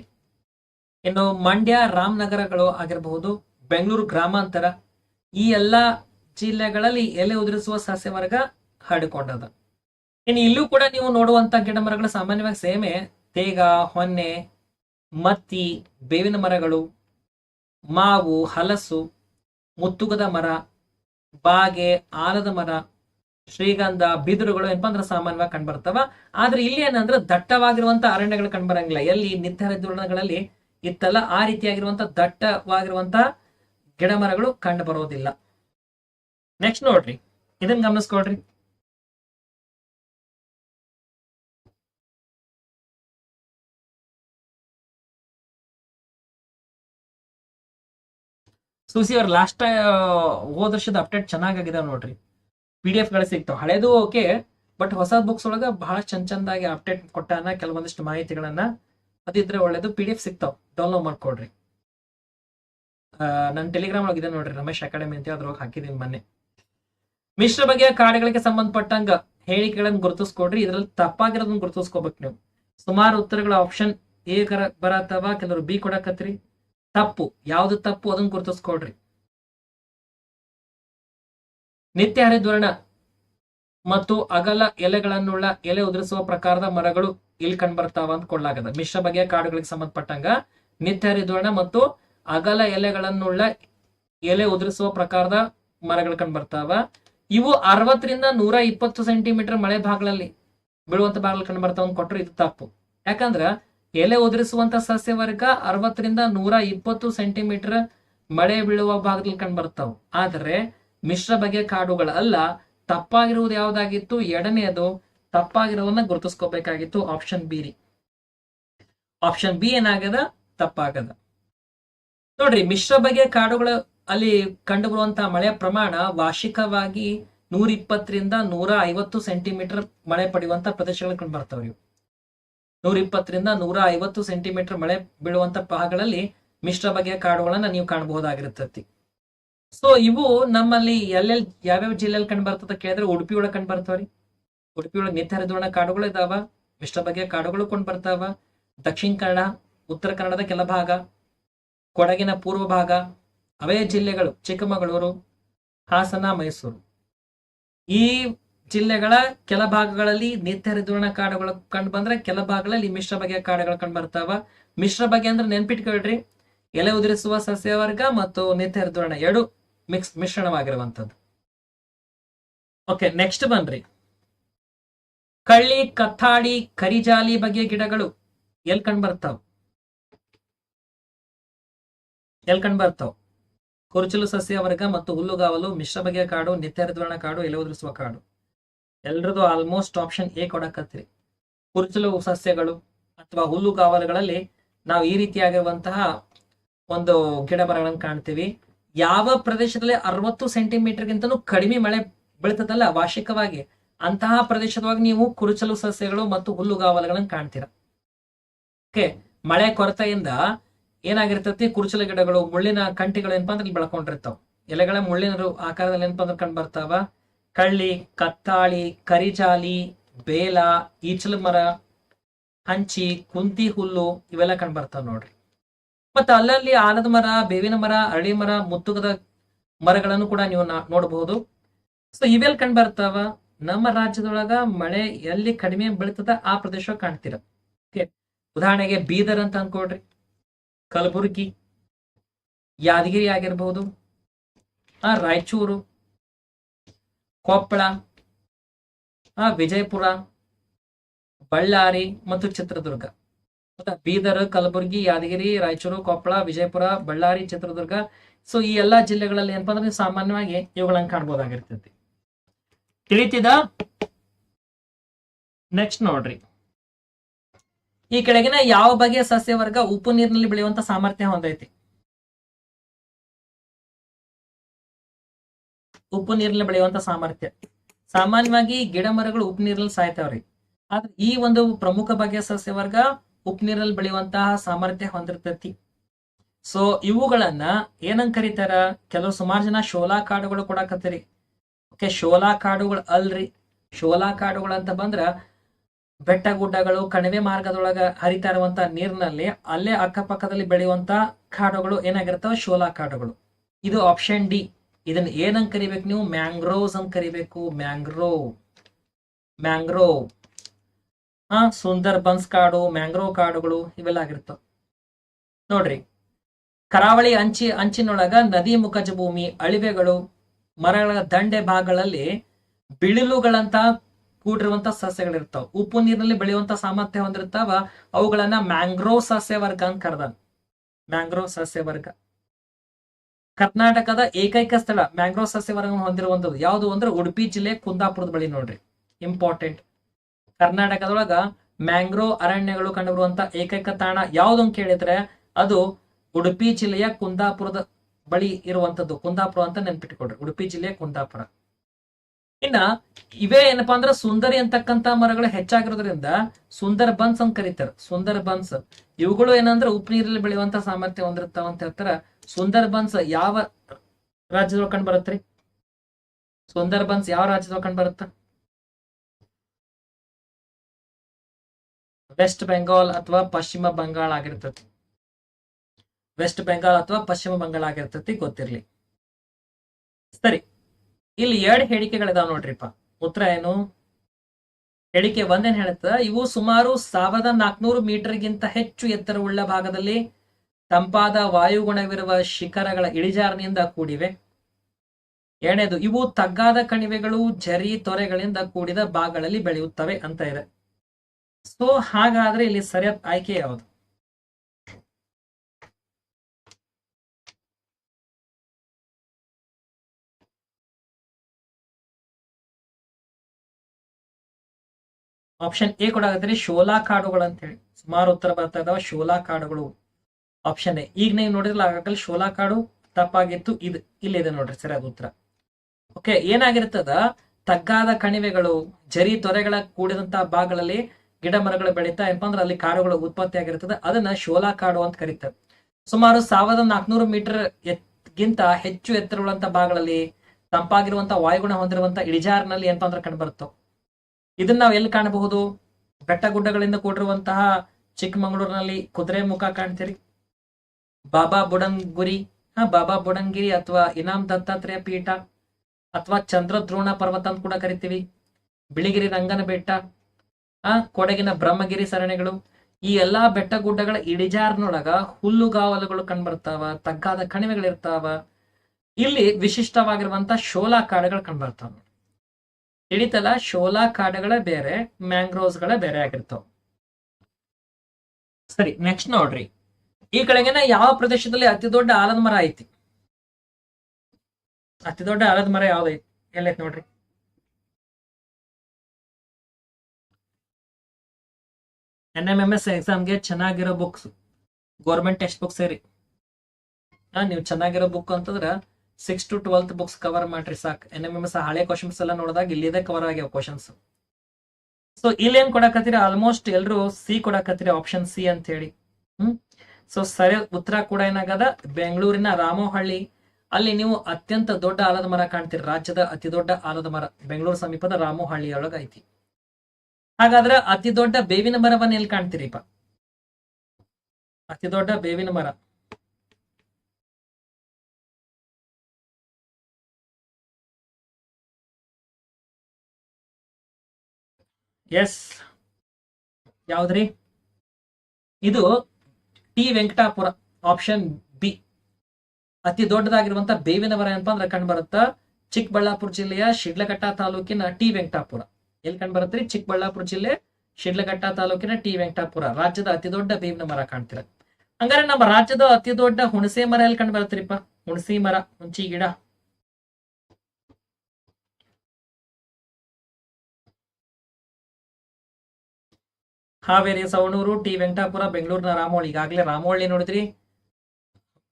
ಇನ್ನು ಮಂಡ್ಯ, ರಾಮನಗರಗಳು ಆಗಿರಬಹುದು, ಬೆಂಗಳೂರು ಗ್ರಾಮಾಂತರ ಈ ಎಲ್ಲಾ ಜಿಲ್ಲೆಗಳಲ್ಲಿ ಎಲೆ ಉದುರಿಸುವ ಸಸ್ಯವರ್ಗ ಹರಡಿಕೊಂಡದ ಇನ್ನು ಇಲ್ಲೂ ಕೂಡ ನೀವು ನೋಡುವಂತ ಗಿಡ ಮರಗಳು ಸಾಮಾನ್ಯವಾಗಿ ಸೇಮೆ. ತೇಗ, ಹೊನ್ನೆ, ಮತ್ತಿ, ಬೇವಿನ ಮರಗಳು, ಮಾವು, ಹಲಸು ಮುತ್ತುಗದ ಮರ, ಬಾಗೆ, ಆಲದ ಮರ, ಶ್ರೀಗಂಧ, ಬಿದಿರುಗಳು ಏನಪ್ಪಾ ಅಂದ್ರೆ ಸಾಮಾನ್ಯವಾಗಿ ಕಂಡ್ಬರ್ತಾವ. ಆದ್ರೆ ಇಲ್ಲಿ ಏನಂದ್ರೆ ದಟ್ಟವಾಗಿರುವಂತ ಅರಣ್ಯಗಳು ಕಂಡ್ಬರಂಗಿಲ್ಲ. ಎಲ್ಲಿ ನಿತ್ಯ ಹರಿದ್ವರ್ಣಗಳಲ್ಲಿ ಇತ್ತಲ್ಲ, ಆ ರೀತಿಯಾಗಿರುವಂತ ದಟ್ಟವಾಗಿರುವಂತ ಗಿಡ ಮರಗಳು ಕಂಡು ಬರೋದಿಲ್ಲ ನೆಕ್ಸ್ಟ್ ನೋಡ್ರಿ. ಇದನ್ನ ಗಮನಿಸ್ಕೊಳ್ರಿ. ಸುಸಿ ಅವ್ರ ಲಾಸ್ಟ್ ಹೋದ ವರ್ಷದ ಅಪ್ಡೇಟ್ ಚೆನ್ನಾಗಿದೆ ನೋಡ್ರಿ. ಪಿ ಡಿ ಎಫ್ಗಳು ಸಿಗ್ತಾವ. ಹಳೇದು ಓಕೆ ಬಟ್ ಹೊಸ ಬುಕ್ಸ್ ಒಳಗ ಬಹಳ ಚಂದ ಚಂದಾಗಿ ಅಪ್ಡೇಟ್ ಕೊಟ್ಟಾನ ಕೆಲವೊಂದಿಷ್ಟು ಮಾಹಿತಿಗಳನ್ನ. ಅದಿದ್ರೆ ಒಳ್ಳೇದು ಪಿ ಡಿ ಎಫ್ ಸಿಗ್ತಾವ ಡೌನ್ಲೋಡ್ ಮಾಡ್ಕೊಡ್ರಿ ನನ್ನ ಟೆಲಿಗ್ರಾಮ್ ಒಳಗಿದೆ ನೋಡ್ರಿ, ರಮೇಶ್ ಅಕಾಡೆಮಿ ಅಂತ ಅದ್ರೊಳಗೆ ಹಾಕಿದೀನಿ ಮೊನ್ನೆ. ಮಿಶ್ರ ಬಗೆಯ ಕಾರ್ಯಗಳಿಗೆ ಸಂಬಂಧಪಟ್ಟಂಗ ಹೇಳಿಕೆಗಳನ್ನ ಗುರುತಿಸ್ಕೊಡ್ರಿ. ಇದ್ರಲ್ಲಿ ತಪ್ಪಾಗಿರೋದನ್ನ ಗುರುತಿಸ್ಕೋಬೇಕು ನೀವು. ಸುಮಾರು ಉತ್ತರಗಳ ಆಪ್ಷನ್ ಎ ಬರತ್ತವ? ಕೆಲವರು ಬಿ ಕೊಡಕತ್ರಿ. ತಪ್ಪು. ಯಾವುದು ತಪ್ಪು ಅದನ್ನ ಗುರುತಿಸ್ಕೊಡ್ರಿ ನಿತ್ಯ ಹರಿದ್ವರ್ಣ ಮತ್ತು ಅಗಲ ಎಲೆಗಳನ್ನುಳ್ಳ ಎಲೆ ಉದುರಿಸುವ ಪ್ರಕಾರದ ಮರಗಳು ಇಲ್ಲಿ ಕಂಡು ಬರ್ತಾವ ಅಂತ ಕೊಡ್ಲಾಗದ ಮಿಶ್ರ ಬಗೆಯ ಕಾಡುಗಳಿಗೆ ಸಂಬಂಧಪಟ್ಟಂಗ ನಿತ್ಯ ಹರಿದ್ವರ್ಣ ಮತ್ತು ಅಗಲ ಎಲೆಗಳನ್ನುಳ್ಳ ಎಲೆ ಉದುರಿಸುವ ಪ್ರಕಾರದ ಮರಗಳು ಕಂಡು ಬರ್ತಾವ ಇವು ಅರವತ್ತರಿಂದ ನೂರ ಇಪ್ಪತ್ತು ಸೆಂಟಿಮೀಟರ್ ಮಳೆ ಭಾಗಗಳಲ್ಲಿ ಬೀಳುವಂತ ಭಾಗಗಳು ಕಂಡು ಬರ್ತಾವ ಕೊಟ್ರು ಇದು ತಪ್ಪು. ಯಾಕಂದ್ರ ಎಲೆ ಉದುರಿಸುವಂತ ಸಸ್ಯವರ್ಗ ಅರವತ್ತರಿಂದ ನೂರ ಇಪ್ಪತ್ತು ಸೆಂಟಿಮೀಟರ್ ಮಳೆ ಬೀಳುವ ಭಾಗದಲ್ಲಿ ಕಂಡು ಆದರೆ ಮಿಶ್ರ ಬಗೆಯ ಕಾಡುಗಳಲ್ಲ ತಪ್ಪಾಗಿರುವುದು ಯಾವ್ದಾಗಿತ್ತು? ಎರಡನೆಯದು, ತಪ್ಪಾಗಿರೋದನ್ನ ಗುರುತಿಸ್ಕೋಬೇಕಾಗಿತ್ತು ಆಪ್ಷನ್ ಬಿ ರೀ. ಆಪ್ಷನ್ ಬಿ ಏನಾಗದ ತಪ್ಪಾಗದ ನೋಡ್ರಿ, ಮಿಶ್ರ ಬಗೆಯ ಕಾಡುಗಳು ಅಲ್ಲಿ ಕಂಡು ಬರುವಂತಹ ಮಳೆಯ ಪ್ರಮಾಣ ವಾರ್ಷಿಕವಾಗಿ ನೂರ ಇಪ್ಪತ್ತರಿಂದ ನೂರ ಐವತ್ತು ಸೆಂಟಿಮೀಟರ್ ಮಳೆ ಪಡೆಯುವಂತ ಪ್ರದೇಶಗಳು ಕಂಡು ಬರ್ತಾವ್ರಿ. ನೂರ ಇಪ್ಪತ್ತರಿಂದ ನೂರ ಐವತ್ತು ಸೆಂಟಿಮೀಟರ್ ಮಳೆ ಬೀಳುವಂತ ಪಹಗಳಲ್ಲಿ ಮಿಶ್ರ ಬಗೆಯ ಕಾಡುಗಳನ್ನ ನೀವು ಕಾಣಬಹುದಾಗಿರ್ತತಿ ಸೊ ಇವು ನಮ್ಮಲ್ಲಿ ಎಲ್ಲೆಲ್ಲಿ ಯಾವ್ಯಾವ ಜಿಲ್ಲೆಯಲ್ಲಿ ಕಂಡು ಬರ್ತದ ಕೇಳಿದ್ರೆ ಉಡುಪಿ ಕಂಡು ಬರ್ತಾವ್ರಿ. ಉಡುಪಿ ನಿತ್ಯ ಹರಿದ್ವರ್ಣ ಕಾಡುಗಳು ಇದಾವ, ಮಿಶ್ರ ಬಗೆಯ ಕಾಡುಗಳು ಕೊಂಡು ಬರ್ತಾವ. ದಕ್ಷಿಣ ಕನ್ನಡ, ಉತ್ತರ ಕನ್ನಡದ ಕೆಲ ಭಾಗ, ಕೊಡಗಿನ ಪೂರ್ವ ಭಾಗ, ಅವೇ ಜಿಲ್ಲೆಗಳು ಚಿಕ್ಕಮಗಳೂರು, ಹಾಸನ, ಮೈಸೂರು. ಈ ಜಿಲ್ಲೆಗಳ ಕೆಲ ಭಾಗಗಳಲ್ಲಿ ನಿತ್ಯ ಹರಿದ್ವರ್ಣ ಕಾಡುಗಳು ಕಂಡು ಬಂದ್ರೆ ಕೆಲ ಭಾಗಗಳಲ್ಲಿ ಮಿಶ್ರ ಬಗೆಯ ಕಾಡುಗಳು ಕಂಡು ಬರ್ತಾವ. ಮಿಶ್ರ ಬಗೆ ಅಂದ್ರೆ ನೆನ್ಪಿಟ್ಕೊಳ್ರಿ ಎಲೆ ಉದುರಿಸುವ ಸಸ್ಯವರ್ಗ ಮತ್ತು ನಿತ್ಯ ಹರಿದ್ವರ್ಣ ಎರಡು ಮಿಕ್ಸ್ ಮಿಶ್ರಣವಾಗಿರುವಂತದ್ದು ಓಕೆ ನೆಕ್ಸ್ಟ್ ಬನ್ರಿ ಕಳ್ಳಿ, ಕಥಾಡಿ, ಕರಿಜಾಲಿ ಬಗೆಯ ಗಿಡಗಳು ಎಲ್ ಕಂಡು ಬರ್ತಾವ? ಎಲ್ ಕಂಡು ಬರ್ತಾವ? ಕುರುಚಲು ಸಸ್ಯವರ್ಗ ಮತ್ತು ಹುಲ್ಲುಗಾವಲು, ಮಿಶ್ರ ಬಗೆಯ ಕಾಡು ನಿತ್ಯ ಹರಿದ್ವರ್ಣ ಕಾಡು, ಎಲೆ ಉದುರಿಸುವ ಕಾಡು. ಎಲ್ರದು ಆಲ್ಮೋಸ್ಟ್ ಆಪ್ಷನ್ ಎ ಕೊಡಕತ್ರಿ. ಕುರುಚಲು ಸಸ್ಯಗಳು ಅಥವಾ ಹುಲ್ಲುಗಾವಲುಗಳಲ್ಲಿ ನಾವು ಈ ರೀತಿಯಾಗಿರುವಂತಹ ಒಂದು ಗಿಡ ಮರಗಳನ್ನು ಕಾಣ್ತೀವಿ. ಯಾವ ಪ್ರದೇಶದಲ್ಲಿ ಅರವತ್ತು ಸೆಂಟಿಮೀಟರ್ಗಿಂತನೂ ಕಡಿಮೆ ಮಳೆ ಬೀಳ್ತದಲ್ಲ ವಾರ್ಷಿಕವಾಗಿ, ಅಂತಹ ಪ್ರದೇಶದೊಳಗೆ ನೀವು ಕುರುಚಲು ಸಸ್ಯಗಳು ಮತ್ತು ಹುಲ್ಲುಗಾವಲುಗಳನ್ನು ಕಾಣ್ತೀರ. ಓಕೆ ಮಳೆ ಕೊರತೆಯಿಂದ ಏನಾಗಿರ್ತೈತಿ? ಕುರುಚಲ ಗಿಡಗಳು, ಮುಳ್ಳಿನ ಕಂಟಿಗಳು ಏನಪ್ಪಾ ಅಂದ್ರೆ ಬೆಳ್ಕೊಂಡಿರ್ತಾವ. ಎಲೆಗಳ ಮುಳ್ಳಿನ ಆಕಾರದಲ್ಲಿ ಏನಪ್ಪಾ ಅಂದ್ರೆ ಕಂಡು ಬರ್ತಾವ? ಕಳ್ಳಿ, ಕತ್ತಾಳಿ, ಕರಿಜಾಲಿ, ಬೇಲ ಈಚಲ ಮರ ಹಂಚಿ, ಕುಂತಿ ಹುಲ್ಲು ಇವೆಲ್ಲ ಕಂಡು ಬರ್ತಾವ ನೋಡ್ರಿ. ಮತ್ತೆ ಅಲ್ಲಲ್ಲಿ ಆಲದ ಮರ, ಬೇವಿನ ಮರ, ಅರಳಿ ಮರ, ಮುತ್ತುಗದ ಮರಗಳನ್ನು ಕೂಡ ನೀವು ನೋಡಬಹುದು. ಸೊ ಇವೆಲ್ಲ ಕಂಡು ಬರ್ತಾವ ನಮ್ಮ ರಾಜ್ಯದೊಳಗ ಮಳೆ ಎಲ್ಲಿ ಕಡಿಮೆ ಬೀಳ್ತದ ಆ ಪ್ರದೇಶ ಕಾಣ್ತೀರ. ಉದಾಹರಣೆಗೆ ಬೀದರ್ ಅಂತ ಅನ್ಕೊಳ್ರಿ. ಕಲಬುರಗಿ, ಯಾದಗಿರಿ ಆಗಿರ್ಬಹುದು ಆ ರಾಯಚೂರು ಕೊಪ್ಪಳ, ಆ, ವಿಜಯಪುರ, ಬಳ್ಳಾರಿ ಮತ್ತು ಚಿತ್ರದುರ್ಗ. ಬೀದರ್, ಕಲಬುರಗಿ, ಯಾದಗಿರಿ, ರಾಯಚೂರು, ಕೊಪ್ಪಳ, ವಿಜಯಪುರ, ಬಳ್ಳಾರಿ, ಚಿತ್ರದುರ್ಗ. ಸೊ ಈ ಎಲ್ಲಾ ಜಿಲ್ಲೆಗಳಲ್ಲಿ ಏನಪ್ಪಾ ಅಂದ್ರೆ ಸಾಮಾನ್ಯವಾಗಿ ಇವುಗಳನ್ನ ಕಾಣ್ಬೋದಾಗಿರ್ತೈತಿ. ತಿಳಿತಿದ? ನೆಕ್ಸ್ಟ್ ನೋಡ್ರಿ. ಈ ಕೆಳಗಿನ ಯಾವ ಬಗೆಯ ಸಸ್ಯವರ್ಗ ಉಪ್ಪು ನೀರಿನಲ್ಲಿ ಬೆಳೆಯುವಂತ ಸಾಮರ್ಥ್ಯ ಹೊಂದೈತಿ? ಉಪ್ಪು ನೀರಿನಲ್ಲಿ ಬೆಳೆಯುವಂತ ಸಾಮರ್ಥ್ಯ ಸಾಮಾನ್ಯವಾಗಿ ಗಿಡ ಮರಗಳು ಉಪ್ಪು ನೀರಲ್ಲಿ ಸಾಯ್ತಾವ್ರಿ. ಆದ್ರೆ ಈ ಒಂದು ಪ್ರಮುಖ ಬಗೆಯ ಸಸ್ಯವರ್ಗ ಉಪ್ಪು ನೀರಲ್ಲಿ ಬೆಳೆಯುವಂತಹ ಸಾಮರ್ಥ್ಯ ಹೊಂದಿರ್ತೈತಿ. ಸೊ ಇವುಗಳನ್ನ ಏನಂಗ್ ಕರೀತಾರ? ಕೆಲವು ಸುಮಾರು ಜನ ಶೋಲಾ ಕಾಡುಗಳು ಕೊಡಾಕತ್ತರಿ. ಓಕೆ ಶೋಲಾ ಕಾಡುಗಳು ಅಲ್ರಿ. ಶೋಲಾ ಕಾಡುಗಳು ಅಂತ ಬಂದ್ರ ಬೆಟ್ಟ ಗುಡ್ಡಗಳು, ಕಣಿವೆ ಮಾರ್ಗದೊಳಗ ಹರಿತಾ ಇರುವಂತ ನೀರಿನಲ್ಲಿ ಅಲ್ಲೇ ಅಕ್ಕಪಕ್ಕದಲ್ಲಿ ಬೆಳೆಯುವಂತ ಕಾಡುಗಳು ಏನಾಗಿರ್ತಾವ? ಶೋಲಾ ಕಾಡುಗಳು. ಇದು ಆಪ್ಷನ್ ಡಿ ಇದನ್ನ ಏನಂತ ಕರಿಬೇಕು ನೀವು? ಮ್ಯಾಂಗ್ರೋವ್ಸ್ ಅಂತ ಕರಿಬೇಕು. ಮ್ಯಾಂಗ್ರೋವ್ ಮ್ಯಾಂಗ್ರೋವ್ ಹಾ, ಸುಂದರ್ ಬನ್ಸ್ ಕಾಡು ಮ್ಯಾಂಗ್ರೋವ್ ಕಾಡುಗಳು ಇವೆಲ್ಲ ಆಗಿರ್ತಾವ. ನೋಡ್ರಿ, ಕರಾವಳಿ ಅಂಚಿ, ಅಂಚಿನೊಳಗ ನದಿ ಮುಖಜ ಭೂಮಿ ಅಳಿವೆಗಳು, ಮರಗಳ ದಂಡೆ ಭಾಗಗಳಲ್ಲಿ ಬಿಳಿಲುಗಳಂತ ಕೂಡಿರುವಂತ ಸಸ್ಯಗಳಿರ್ತಾವ. ಉಪ್ಪು ನೀರಿನಲ್ಲಿ ಬೆಳೆಯುವಂತ ಸಾಮರ್ಥ್ಯ ಹೊಂದಿರ್ತಾವ. ಅವುಗಳನ್ನ ಮ್ಯಾಂಗ್ರೋವ್ ಸಸ್ಯ ವರ್ಗ ಅಂತ ಕರೆದ ಮ್ಯಾಂಗ್ರೋವ್ ಸಸ್ಯ ವರ್ಗ ಕರ್ನಾಟಕದ ಏಕೈಕ ಸ್ಥಳ ಮ್ಯಾಂಗ್ರೋವ್ ಸಸ್ಯ ವರ್ಗ ಹೊಂದಿರುವಂತದ್ದು ಯಾವುದು ಅಂದ್ರೆ ಉಡುಪಿ ಜಿಲ್ಲೆ ಕುಂದಾಪುರದ ಬಳಿ ನೋಡ್ರಿ. ಇಂಪಾರ್ಟೆಂಟ್ ಕರ್ನಾಟಕದೊಳಗ ಮ್ಯಾಂಗ್ರೋವ್ ಅರಣ್ಯಗಳು ಕಂಡುಬರುವಂತ ಏಕೈಕ ತಾಣ ಯಾವ್ದು ಅಂತ ಕೇಳಿದ್ರೆ ಅದು ಉಡುಪಿ ಜಿಲ್ಲೆಯ ಕುಂದಾಪುರದ ಬಳಿ ಇರುವಂತದ್ದು. ಕುಂದಾಪುರ ಅಂತ ನೆನ್ಪಿಟ್ಕೊಡ್ರಿ ಉಡುಪಿ ಜಿಲ್ಲೆಯ ಕುಂದಾಪುರ. ಇನ್ನ ಇವೇ ಏನಪ್ಪಾ ಅಂದ್ರೆ ಸುಂದರಿ ಅಂತಕ್ಕಂತ ಮರಗಳು ಹೆಚ್ಚಾಗಿರೋದ್ರಿಂದ ಸುಂದರ್ ಬನ್ಸ್ ಅಂತ ಕರೀತಾರೆ. ಸುಂದರ್ ಬನ್ಸ್. ಇವುಗಳು ಏನಂದ್ರೆ ಉಪ್ಪು ನೀರಲ್ಲಿ ಬೆಳೆಯುವಂತ ಸಾಮರ್ಥ್ಯ ಹೊಂದಿರ್ತಾವ ಅಂತ ಹೇಳ್ತಾರ. ಸುಂದರ್ ಬನ್ಸ್ ಯಾವ ರಾಜ್ಯದೊಳಗೆ ಕಂಡು ಬರುತ್ತೆ ಸುಂದರ್ ಬನ್ಸ್ ಯಾವ ರಾಜ್ಯದೊಳಗೆ ಕಂಡು ಬರುತ್ತ? ವೆಸ್ಟ್ ಬೆಂಗಾಲ್ ಅಥವಾ ಪಶ್ಚಿಮ ಬಂಗಾಳ ಆಗಿರ್ತತಿ. ವೆಸ್ಟ್ ಬೆಂಗಾಲ್ ಅಥವಾ ಪಶ್ಚಿಮ ಬಂಗಾಳ ಆಗಿರ್ತತಿ ಗೊತ್ತಿರ್ಲಿ. ಸರಿ, ಇಲ್ಲಿ ಎರಡು ಹೇಳಿಕೆಗಳಿದಾವ ನೋಡ್ರಿಪ್ಪ. ಉತ್ತರ ಏನು? ಹೇಳಿಕೆ ಒಂದೇನ್ ಹೇಳುತ್ತ ಇವು ಸುಮಾರು ಸಾವಿರದ ನಾಲ್ಕನೂರು ಮೀಟರ್ಗಿಂತ ಹೆಚ್ಚು ಎತ್ತರವುಳ್ಳ ಭಾಗದಲ್ಲಿ ತಂಪಾದ ವಾಯುಗುಣವಿರುವ ಶಿಖರಗಳ ಇಳಿಜಾರಿನಿಂದ ಕೂಡಿವೆ. ಎರಡನೇದು ಇವು ತಗ್ಗಾದ ಕಣಿವೆಗಳು, ಜರಿ ತೊರೆಗಳಿಂದ ಕೂಡಿದ ಭಾಗಗಳಲ್ಲಿ ಬೆಳೆಯುತ್ತವೆ ಅಂತ ಇದೆ. ಸೊ, ಹಾಗಾದ್ರೆ ಇಲ್ಲಿ ಸರಿಯಾದ ಆಯ್ಕೆ ಯಾವುದು? ಆಪ್ಷನ್ ಎ ಕೂಡ ಆಗುತ್ತೆ ಶೋಲಾ ಕಾಡುಗಳು ಅಂತ ಹೇಳಿ ಸುಮಾರು ಉತ್ತರ ಬರ್ತಾ ಇದಾವ, ಶೋಲಾ ಕಾಡುಗಳು. ಆಪ್ಷನ್ ಎ ಈಗ ನೀವು ನೋಡಿದ್ರಲ್ಲ ಆಗಲ್ಲ ಶೋಲಾ ಕಾಡು ತಪ್ಪಾಗಿತ್ತು. ಇದು ಇಲ್ಲಿದೆ ನೋಡ್ರಿ, ಸರಿಯಾದ ಉತ್ತರ. ಓಕೆ ಏನಾಗಿರ್ತದ? ತಗ್ಗಾದ ಕಣಿವೆಗಳು, ಜರಿ ತೊರೆಗಳ ಕೂಡಿದಂತಹ ಭಾಗಗಳಲ್ಲಿ ಗಿಡ ಮರಗಳು ಬೆಳೀತಾ, ಏನಪ್ಪಾ ಅಲ್ಲಿ ಕಾಡುಗಳು ಉತ್ಪತ್ತಿ ಆಗಿರ್ತದೆ. ಅದನ್ನ ಶೋಲಾ ಕಾಡು ಅಂತ ಕರೀತಾರೆ. ಸುಮಾರು ಸಾವಿರದ ನಾಲ್ಕನೂರು ಮೀಟರ್ ಗಿಂತ ಹೆಚ್ಚು ಎತ್ತರವುಳ್ಳಂತ ಭಾಗಗಳಲ್ಲಿ ತಂಪಾಗಿರುವಂತ, ವಾಯುಗುಣ ಹೊಂದಿರುವಂತ ಇಳಿಜಾರಿನಲ್ಲಿ ಏನಪ್ಪಾ ಅಂದ್ರೆ ಕಂಡುಬರುತ್ತವೆ ಇದನ್ನ ನಾವು ಎಲ್ಲಿ ಕಾಣಬಹುದು? ಬೆಟ್ಟ ಗುಡ್ಡಗಳಿಂದ ಕೂಡಿರುವಂತಹ ಚಿಕ್ಕಮಗಳೂರಿನಲ್ಲಿ ಕುದುರೆ ಮುಖ ಕಾಣ್ತೀರಿ? ಬಾಬಾ ಬುಡಂಗುರಿ, ಹಾ, ಬಾಬಾ ಬುಡಂಗಿರಿ ಅಥವಾ ಇನಾಮ್ ದತ್ತಾತ್ರೇಯ ಪೀಠ ಅಥವಾ ಚಂದ್ರದ್ರೋಣ ಪರ್ವತ ಅಂತ ಕೂಡ ಕರಿತೀವಿ. ಬಿಳಿಗಿರಿ ರಂಗನ ಬೆಟ್ಟ ಆ ಕೊಡಗಿನ ಬ್ರಹ್ಮಗಿರಿ ಸರಣಿಗಳು, ಈ ಎಲ್ಲಾ ಬೆಟ್ಟ ಗುಡ್ಡಗಳ ಇಳಿಜಾರ್ನೊಳಗ ಹುಲ್ಲುಗಾವಲುಗಳು ಕಂಡ್ಬರ್ತಾವ, ತಗ್ಗಾದ ಕಣಿವೆಗಳಿರ್ತಾವ. ಇಲ್ಲಿ ವಿಶಿಷ್ಟವಾಗಿರುವಂತ ಶೋಲಾ ಕಾಡುಗಳು ಕಂಡ್ಬರ್ತಾವ ಇಳಿತಲ ಶೋಲಾ ಕಾಡುಗಳ ಬೇರೆ, ಮ್ಯಾಂಗ್ರೋವ್ಸ್ಗಳ ಬೇರೆ ಆಗಿರ್ತಾವ. ಸರಿ ನೆಕ್ಸ್ಟ್ ನೋಡ್ರಿ. ಈ ಕೆಳಗಿನ ಯಾವ ಪ್ರದೇಶದಲ್ಲಿ ಅತಿ ದೊಡ್ಡ ಆಲದ ಮರ ಐತಿ? ಅತಿ ದೊಡ್ಡ ಆಲದ ಮರ ಯಾವ್ದೈತಿ ಎಲ್ಲೈತಿ ನೋಡ್ರಿ. ಎನ್ ಎಂ ಎಂ ಎಸ್ ಎಕ್ಸಾಮ್ಗೆ ಚೆನ್ನಾಗಿರೋ ಬುಕ್ಸ್ ಗೌರ್ಮೆಂಟ್ ಟೆಕ್ಸ್ಟ್ ಬುಕ್ ಸೇರಿ. ಹಾ ನೀವು ಚೆನ್ನಾಗಿರೋ ಬುಕ್ ಅಂತಂದ್ರ six to twelfth books cover ಮಾಡ್ರಿ ಸಾಕು. ಎನ್ ಎಂ ಎಂ ಎಸ್ ಹಳೆ ಕ್ವಶನ್ಸ್ ಎಲ್ಲ ನೋಡಿದಾಗ ಇಲ್ಲಿದೆ ಕವರ್ ಆಗ್ಯಾವ ಕ್ವಶನ್ಸ್ ಸೊ ಇಲ್ಲಿ ಏನ್ ಕೊಡಕತ್ತೀರಿ? ಆಲ್ಮೋಸ್ಟ್ ಎಲ್ರು ಸಿ ಕೊಡಕತ್ತೀರಿ ಆಪ್ಷನ್ ಸಿ ಅಂತ ಹೇಳಿ. ಹ್ಮ್? ಸೊ ಸರಿ, ಉತ್ತರ ಕೂಡ ಏನಾಗದ? ಬೆಂಗಳೂರಿನ ರಾಮೋಹಳ್ಳಿ. ಅಲ್ಲಿ ನೀವು ಅತ್ಯಂತ ದೊಡ್ಡ ಆಲದ ಮರ ಕಾಣ್ತೀರಿ. ರಾಜ್ಯದ ಅತಿ ದೊಡ್ಡ ಆಲದ ಮರ. ಬೆಂಗಳೂರು ಸಮೀಪದ ರಾಮೋಹಳ್ಳಿಯೊಳಗ ಐತಿ ಹಾಗಾದ್ರೆ ಅತಿ ದೊಡ್ಡ ಬೇವಿನ ಮರವನ್ನ ಎಲ್ಲಿ ಕಾಣ್ತೀರಿಪ್ಪ? ಅತಿ ದೊಡ್ಡ ಬೇವಿನ ಮರ. ಎಸ್ ಯಾವ್ದ್ರಿ? ಇದು ಟಿ ವೆಂಕಟಾಪುರ ಆಪ್ಷನ್ ಬಿ ಅತಿ ದೊಡ್ಡದಾಗಿರುವಂತ ಬೇವಿನ ಮರ ಏನಪ್ಪಾ ಅಂದ್ರೆ ಕಂಡು ಚಿಕ್ಕಬಳ್ಳಾಪುರ ಜಿಲ್ಲೆಯ ಶಿಡ್ಲಘಟ್ಟ ತಾಲೂಕಿನ ಟಿ ವೆಂಕಟಾಪುರ. ಎಲ್ಲಿ ಕಂಡು ಚಿಕ್ಕಬಳ್ಳಾಪುರ ಜಿಲ್ಲೆ ಶಿಡ್ಲಘಟ್ಟ ತಾಲೂಕಿನ ಟಿ ವೆಂಕಟಾಪುರ. ರಾಜ್ಯದ ಅತಿ ದೊಡ್ಡ ಬೇವಿನ ಮರ ಕಾಣ್ತೀರ ಹಂಗಾರೆ ನಮ್ಮ ರಾಜ್ಯದ ಅತಿ ದೊಡ್ಡ ಹುಣಸೆ ಮರ ಎಲ್ಲಿ ಕಂಡು ಬರುತ್ತೀರಿಪ್ಪ ಹುಣಸಿ ಮರ ಹುಂಚಿ ಗಿಡ. ಹಾವೇರಿ, ಸವಣೂರು, ಟಿ ವೆಂಕಟಾಪುರ, ಬೆಂಗಳೂರಿನ ರಾಮೋಳಿ. ಈಗಾಗಲೇ ರಾಮೋಳಿ ನೋಡಿದ್ರಿ?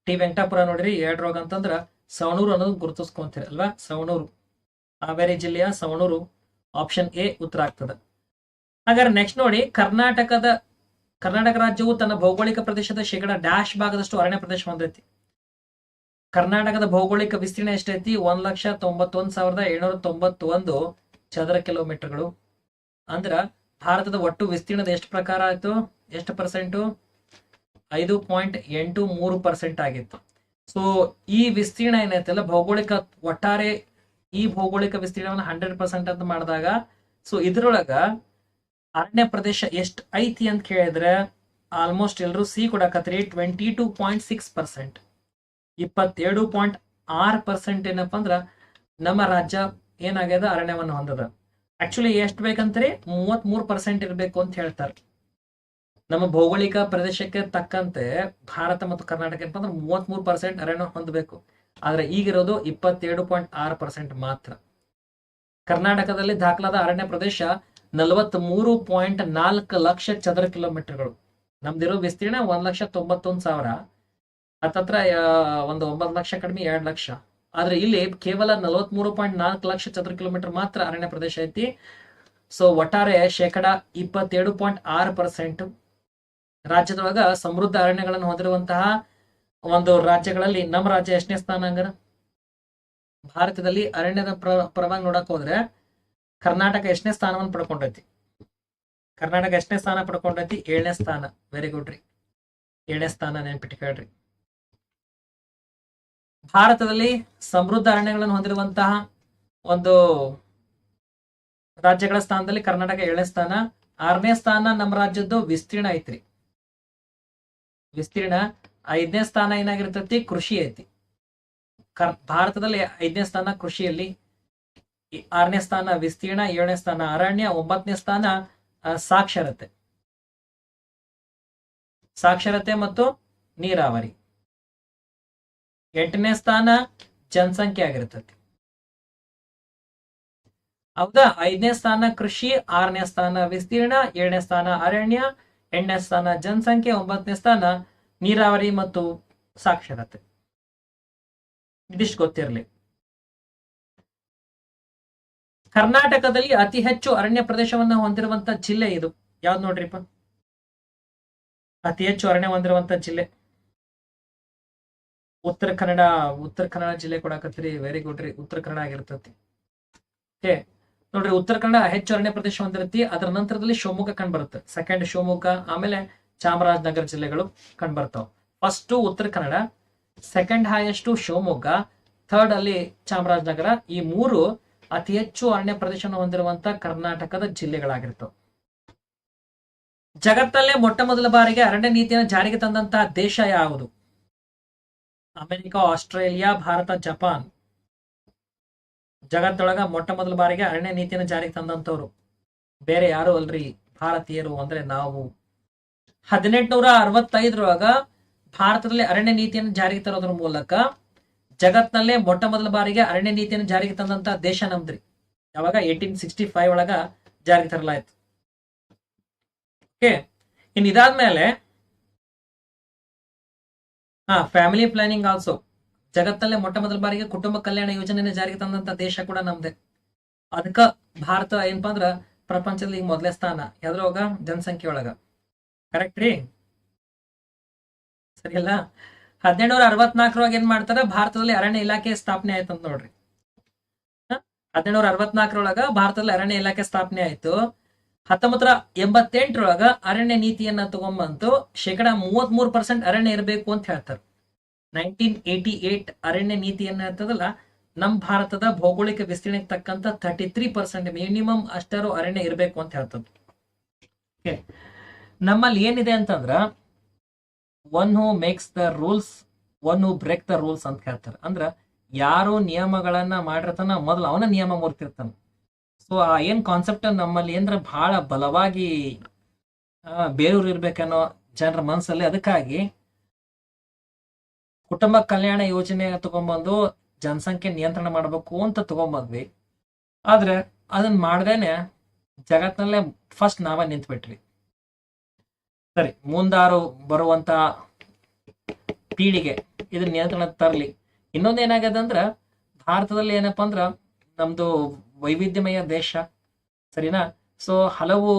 ಟಿ ವೆಂಕಟಾಪುರ ನೋಡ್ರಿ, ಎರಡು ರೋಗ ಅಂತಂದ್ರ ಸವಣೂರು ಅನ್ನೋದು ಗುರುತಿಸ್ಕೊಂತೀರಿ, ಅಲ್ವಾ? ಸವಣೂರು. ಹಾವೇರಿ ಜಿಲ್ಲೆಯ ಸವಣೂರು ಆಪ್ಷನ್ ಎ ಉತ್ತರ ಆಗ್ತದೆ. ಹಾಗಾದ್ರೆ ನೆಕ್ಸ್ಟ್ ನೋಡಿ, ಕರ್ನಾಟಕದ, ಕರ್ನಾಟಕ ರಾಜ್ಯವು ತನ್ನ ಭೌಗೋಳಿಕ ಪ್ರದೇಶದ ಶೇಕಡ ಡ್ಯಾಶ್ ಭಾಗದಷ್ಟು ಅರಣ್ಯ ಪ್ರದೇಶ ಹೊಂದೈತಿ. ಕರ್ನಾಟಕದ ಭೌಗೋಳಿಕ ವಿಸ್ತೀರ್ಣ ಎಷ್ಟೈತಿ? ಒಂದ್ ಲಕ್ಷ ತೊಂಬತ್ತೊಂದ್ ಸಾವಿರದ ಏಳ್ನೂರ ತೊಂಬತ್ತೊಂದು ಚದರ ಕಿಲೋಮೀಟರ್ಗಳು. ಅಂದ್ರ ಭಾರತದ ಒಟ್ಟು ವಿಸ್ತೀರ್ಣದ ಎಷ್ಟು ಪ್ರಕಾರ ಆಯ್ತು? ಎಷ್ಟು ಪರ್ಸೆಂಟು ಐದು ಪಾಯಿಂಟ್ ಎಂಟು ಮೂರು ಪರ್ಸೆಂಟ್ ಆಗಿತ್ತು. ಸೊ ಈ ವಿಸ್ತೀರ್ಣ ಏನೈತಲ್ಲ ಭೌಗೋಳಿಕ ಒಟ್ಟಾರೆ ಈ ಭೌಗೋಳಿಕ ವಿಸ್ತೀರ್ಣವನ್ನು ಹಂಡ್ರೆಡ್ ಪರ್ಸೆಂಟ್ ಅಂತ ಮಾಡಿದಾಗ ಸೊ ಇದ್ರೊಳಗ ಅರಣ್ಯ ಪ್ರದೇಶ ಎಷ್ಟು ಐತಿ ಅಂತ ಕೇಳಿದ್ರೆ ಆಲ್ಮೋಸ್ಟ್ ಎಲ್ಲರೂ C ಕೊಡಕತ್ರಿ twenty two point six percent ಇಪ್ಪತ್ತೆರಡು ಪಾಯಿಂಟ್ ಆರು ಪರ್ಸೆಂಟ್ ಏನಪ್ಪ ಅಂದ್ರ ನಮ್ಮ ರಾಜ್ಯ ಏನಾಗ್ಯದ? ಅರಣ್ಯವನ್ನು ಹೊಂದದ. ಆಕ್ಚುಲಿ ಎಷ್ಟು ಬೇಕಂತಾರೆ? ಮೂವತ್ತ್ ಮೂರು ಪರ್ಸೆಂಟ್ ಇರಬೇಕು ಅಂತ ಹೇಳ್ತಾರೆ. ನಮ್ಮ ಭೌಗೋಳಿಕ ಪ್ರದೇಶಕ್ಕೆ ತಕ್ಕಂತೆ ಭಾರತ ಮತ್ತು ಕರ್ನಾಟಕ ಅಂದ್ರೆ ಮೂವತ್ತ್ ಮೂರು ಪರ್ಸೆಂಟ್ ಅರಣ್ಯ ಹೊಂದಬೇಕು. ಆದ್ರೆ ಈಗಿರೋದು ಇಪ್ಪತ್ತೇಳು ಪಾಯಿಂಟ್ ಆರು ಪರ್ಸೆಂಟ್ ಮಾತ್ರ. ಕರ್ನಾಟಕದಲ್ಲಿ ದಾಖಲಾದ ಅರಣ್ಯ ಪ್ರದೇಶ ನಲವತ್ತ್ ಮೂರು ಪಾಯಿಂಟ್ ನಾಲ್ಕು ಲಕ್ಷ ಚದರ ಕಿಲೋಮೀಟರ್ಗಳು. ನಮ್ದಿರೋ ವಿಸ್ತೀರ್ಣ ಒಂದ್ ಲಕ್ಷ ತೊಂಬತ್ತೊಂದು ಸಾವಿರ. ಹತ್ತತ್ರ ಒಂದು ಒಂಬತ್ತು ಲಕ್ಷ ಕಡಿಮೆ ಎರಡು ಲಕ್ಷ. ಆದ್ರೆ ಇಲ್ಲಿ ಕೇವಲ ನಲವತ್ಮೂರು ಪಾಯಿಂಟ್ ನಾಲ್ಕು ಲಕ್ಷ ಚದರ ಕಿಲೋಮೀಟರ್ ಮಾತ್ರ ಅರಣ್ಯ ಪ್ರದೇಶ ಐತಿ. ಸೊ ಒಟ್ಟಾರೆ ಶೇಕಡ ಇಪ್ಪತ್ತೇಳು ಪಾಯಿಂಟ್ ಆರು ಪರ್ಸೆಂಟ್ ರಾಜ್ಯದೊಳಗ ಸಮೃದ್ಧ ಅರಣ್ಯಗಳನ್ನು ಹೊಂದಿರುವಂತಹ ಒಂದು ರಾಜ್ಯಗಳಲ್ಲಿ ನಮ್ಮ ರಾಜ್ಯ ಎಷ್ಟನೇ ಸ್ಥಾನ ಹಂಗಾರ? ಭಾರತದಲ್ಲಿ ಅರಣ್ಯದ ಪ್ರ, ಪರವಾಗಿ ನೋಡಕ್ ಹೋದ್ರೆ ಕರ್ನಾಟಕ ಎಷ್ಟನೇ ಸ್ಥಾನವನ್ನು ಪಡ್ಕೊಂಡೈತಿ? ಕರ್ನಾಟಕ ಎಷ್ಟನೇ ಸ್ಥಾನ ಪಡ್ಕೊಂಡೈತಿ? ಏಳನೇ ಸ್ಥಾನ. ವೆರಿ ಗುಡ್ ರೀ. ಏಳನೇ ಸ್ಥಾನ ನೆನ್ಪಿಟ್ಕೊಳ್ರಿ. ಭಾರತದಲ್ಲಿ ಸಮೃದ್ಧ ಅರಣ್ಯಗಳನ್ನು ಹೊಂದಿರುವಂತಹ ಒಂದು ರಾಜ್ಯಗಳ ಸ್ಥಾನದಲ್ಲಿ ಕರ್ನಾಟಕ ಏಳನೇ ಸ್ಥಾನ, ಆರನೇ ಸ್ಥಾನ ನಮ್ಮ ರಾಜ್ಯದ್ದು ವಿಸ್ತೀರ್ಣ ಐತ್ರಿ. ವಿಸ್ತೀರ್ಣ ಐದನೇ ಸ್ಥಾನ ಏನಾಗಿರ್ತೈತಿ? ಕೃಷಿ ಐತಿ. ಭಾರತದಲ್ಲಿ ಐದನೇ ಸ್ಥಾನ ಕೃಷಿಯಲ್ಲಿ ಆರನೇ ಸ್ಥಾನ ವಿಸ್ತೀರ್ಣ, ಏಳನೇ ಸ್ಥಾನ ಅರಣ್ಯ, ಒಂಬತ್ತನೇ ಸ್ಥಾನ ಸಾಕ್ಷರತೆ. ಸಾಕ್ಷರತೆ ಮತ್ತು ನೀರಾವರಿ. ಎಂಟನೇ ಸ್ಥಾನ ಜನಸಂಖ್ಯೆ ಆಗಿರ್ತತಿ. ಹೌದಾ? ಐದನೇ ಸ್ಥಾನ ಕೃಷಿ, ಆರನೇ ಸ್ಥಾನ ವಿಸ್ತೀರ್ಣ, ಏಳನೇ ಸ್ಥಾನ ಅರಣ್ಯ, ಎಂಟನೇ ಸ್ಥಾನ ಜನಸಂಖ್ಯೆ, ಒಂಬತ್ತನೇ ಸ್ಥಾನ ನೀರಾವರಿ ಮತ್ತು ಸಾಕ್ಷರತೆ. ಇದಿಷ್ಟು ಗೊತ್ತಿರಲಿ. ಕರ್ನಾಟಕದಲ್ಲಿ ಅತಿ ಹೆಚ್ಚು ಅರಣ್ಯ ಪ್ರದೇಶವನ್ನ ಹೊಂದಿರುವಂತ ಜಿಲ್ಲೆ ಇದು. ಯಾವ್ದು ನೋಡ್ರಿಪ್ಪ? ಅತಿ ಹೆಚ್ಚು ಅರಣ್ಯ ಹೊಂದಿರುವಂತ ಜಿಲ್ಲೆ. ಉತ್ತರ ಕನ್ನಡ ಉತ್ತರ ಕನ್ನಡ ಜಿಲ್ಲೆ ಕೊಡಾಕತ್ರಿ ವೆರಿ ಗುಡ್ ರೀ, ಉತ್ತರ ಕನ್ನಡ ಆಗಿರ್ತತಿ. ಓಕೆ ನೋಡ್ರಿ, ಉತ್ತರ ಕನ್ನಡ ಹೆಚ್ಚು ಅರಣ್ಯ ಪ್ರದೇಶ ಹೊಂದಿರತಿ ಅದರ ನಂತರದಲ್ಲಿ ಶಿವಮೊಗ್ಗ ಕಂಡು ಬರುತ್ತೆ. ಸೆಕೆಂಡ್ ಶಿವಮೊಗ್ಗ, ಆಮೇಲೆ ಚಾಮರಾಜನಗರ ಜಿಲ್ಲೆಗಳು ಕಂಡು ಬರ್ತಾವ. First Uttara Kannada second highest Shivamogga third ಅಲ್ಲಿ ಚಾಮರಾಜನಗರ, ಈ ಮೂರು ಅತಿ ಹೆಚ್ಚು ಅರಣ್ಯ ಪ್ರದೇಶವನ್ನು ಹೊಂದಿರುವಂತ ಕರ್ನಾಟಕದ ಜಿಲ್ಲೆಗಳಾಗಿರ್ತವೆ. ಜಗತ್ತಲ್ಲೇ ಮೊಟ್ಟ ಮೊದಲ ಬಾರಿಗೆ ಅರಣ್ಯ ನೀತಿಯನ್ನು ಜಾರಿಗೆ ತಂದಂತಹ ದೇಶ ಯಾವುದು? America, Australia, Bharat, Japan. ಜಗತ್ತೊಳಗ ಮೊಟ್ಟ ಮೊದಲ ಬಾರಿಗೆ ಅರಣ್ಯ ನೀತಿಯನ್ನು ಜಾರಿಗೆ ತಂದಂತವ್ರು ಬೇರೆ ಯಾರು ಅಲ್ರಿ ಭಾರತೀಯರು ಅಂದ್ರೆ ನಾವು. ಹದಿನೆಂಟುನೂರ ಅರವತ್ತೈದರೊಳಗ ಭಾರತದಲ್ಲಿ ಅರಣ್ಯ ನೀತಿಯನ್ನು ಜಾರಿಗೆ ತರೋದ್ರ ಮೂಲಕ ಜಗತ್ನಲ್ಲೇ ಮೊಟ್ಟ ಮೊದಲ ಬಾರಿಗೆ ಅರಣ್ಯ ನೀತಿಯನ್ನು ಜಾರಿಗೆ ತಂದಂತ ದೇಶ ನಮ್ದ್ರಿ. ಯಾವಾಗ? ಏಟೀನ್ ಸಿಕ್ಸ್ಟಿ ಫೈವ್ ಒಳಗ ಜಾರಿಗೆ ತರಲಾಯ್ತು. ಓಕೆ ಇನ್ ಇದಾದ್ಮೇಲೆ ಹಾ ಫ್ಯಾಮಿಲಿ ಪ್ಲಾನಿಂಗ್ ಆಲ್ಸೋ ಜಗತ್ತಲ್ಲೇ ಮೊಟ್ಟ ಮೊದಲ ಬಾರಿಗೆ ಕುಟುಂಬ ಕಲ್ಯಾಣ ಯೋಜನೆಯನ್ನು ಜಾರಿಗೆ ತಂದಂತ ದೇಶ ಕೂಡ ನಮ್ದೆ. ಅದಕ್ಕ ಭಾರತ ಏನಪ್ಪಾ ಅಂದ್ರ ಪ್ರಪಂಚದಲ್ಲಿ ಈಗ ಮೊದಲೇ ಸ್ಥಾನ. ಯಾವ್ದ್ರೊಳಗ ಜನಸಂಖ್ಯೆ ಒಳಗ ಕರೆಕ್ಟ್ ರೀ? ಸರಿಯಲ್ಲ ಹದಿನೆಂಟುನೂರ ಅರವತ್ನಾಲ್ಕರೊಳಗೆ ಏನ್ ಮಾಡ್ತಾರ? ಭಾರತದಲ್ಲಿ ಅರಣ್ಯ ಇಲಾಖೆ ಸ್ಥಾಪನೆ ಆಯ್ತು ಅಂತ ನೋಡ್ರಿ. ಹದಿನೇಳುನೂರ ಅರವತ್ನಾಲ್ಕರೊಳಗ ಭಾರತದಲ್ಲಿ ಅರಣ್ಯ ಇಲಾಖೆ ಸ್ಥಾಪನೆ ಆಯ್ತು. ಹತ್ತೊಂಬತ್ತರ ಎಂಬತ್ತೆಂಟರೊಳಗ ಅರಣ್ಯ ನೀತಿಯನ್ನ ತಗೊಂಬಂತು, ಶೇಕಡ ಮೂವತ್ತ್ ಮೂರು ಪರ್ಸೆಂಟ್ ಅರಣ್ಯ ಇರಬೇಕು ಅಂತ ಹೇಳ್ತಾರೆ. ನೈನ್ಟೀನ್ ಏಟಿ ಏಟ್ ಅರಣ್ಯ ನೀತಿಯನ್ನ ಇರ್ತದಲ್ಲ ನಮ್ಮ ನಮ್ ಭಾರತದ ಭೌಗೋಳಿಕ ವಿಸ್ತೀರ್ಣಕ್ಕೆ ತಕ್ಕಂತ ಥರ್ಟಿ ತ್ರೀ ಪರ್ಸೆಂಟ್ ಮಿನಿಮಮ್ ಅಷ್ಟಾರು ಅರಣ್ಯ ಇರಬೇಕು ಅಂತ ಹೇಳ್ತದ್ದು. ನಮ್ಮಲ್ಲಿ ಏನಿದೆ ಅಂತಂದ್ರ one who makes the rules one who break the rules ಅಂತ ಹೇಳ್ತಾರೆ. ಅಂದ್ರ, ಯಾರು ನಿಯಮಗಳನ್ನ ಮಾಡಿರ್ತಾನ ಮೊದಲು ಅವನ ನಿಯಮ ಮುರ್ತಿರ್ತಾನ. ಸೊ ಆ ಏನ್ ಕಾನ್ಸೆಪ್ಟ್ ನಮ್ಮಲ್ಲಿ ಏನ್ರ ಬಹಳ ಬಲವಾಗಿ ಬೇರೂರ್ ಇರ್ಬೇಕನ್ನೋ ಜನರ ಮನಸ್ಸಲ್ಲಿ ಅದಕ್ಕಾಗಿ ಕುಟುಂಬ ಕಲ್ಯಾಣ ಯೋಜನೆ ತಗೊಂಬಂದು ಜನಸಂಖ್ಯೆ ನಿಯಂತ್ರಣ ಮಾಡಬೇಕು ಅಂತ ತಗೊಂಬಂದ್ವಿ. ಆದ್ರೆ ಅದನ್ನ ಮಾಡ್ದೇನೆ ಜಗತ್ನಲ್ಲೇ ಫಸ್ಟ್ ನಾವೇ ನಿಂತ್ಬಿಟ್ವಿ. ಸರಿ, ಮುಂದಾರು ಬರುವಂತ ಪೀಳಿಗೆ ಇದನ್ನ ನಿಯಂತ್ರಣ ತರಲಿ. ಇನ್ನೊಂದ್ ಏನಾಗ್ಯದ ಅಂದ್ರ ಭಾರತದಲ್ಲಿ ಏನಪ್ಪಾ ಅಂದ್ರ ನಮ್ದು ವೈವಿಧ್ಯಮಯ ದೇಶ. ಸರಿನಾ? ಸೊ ಹಲವು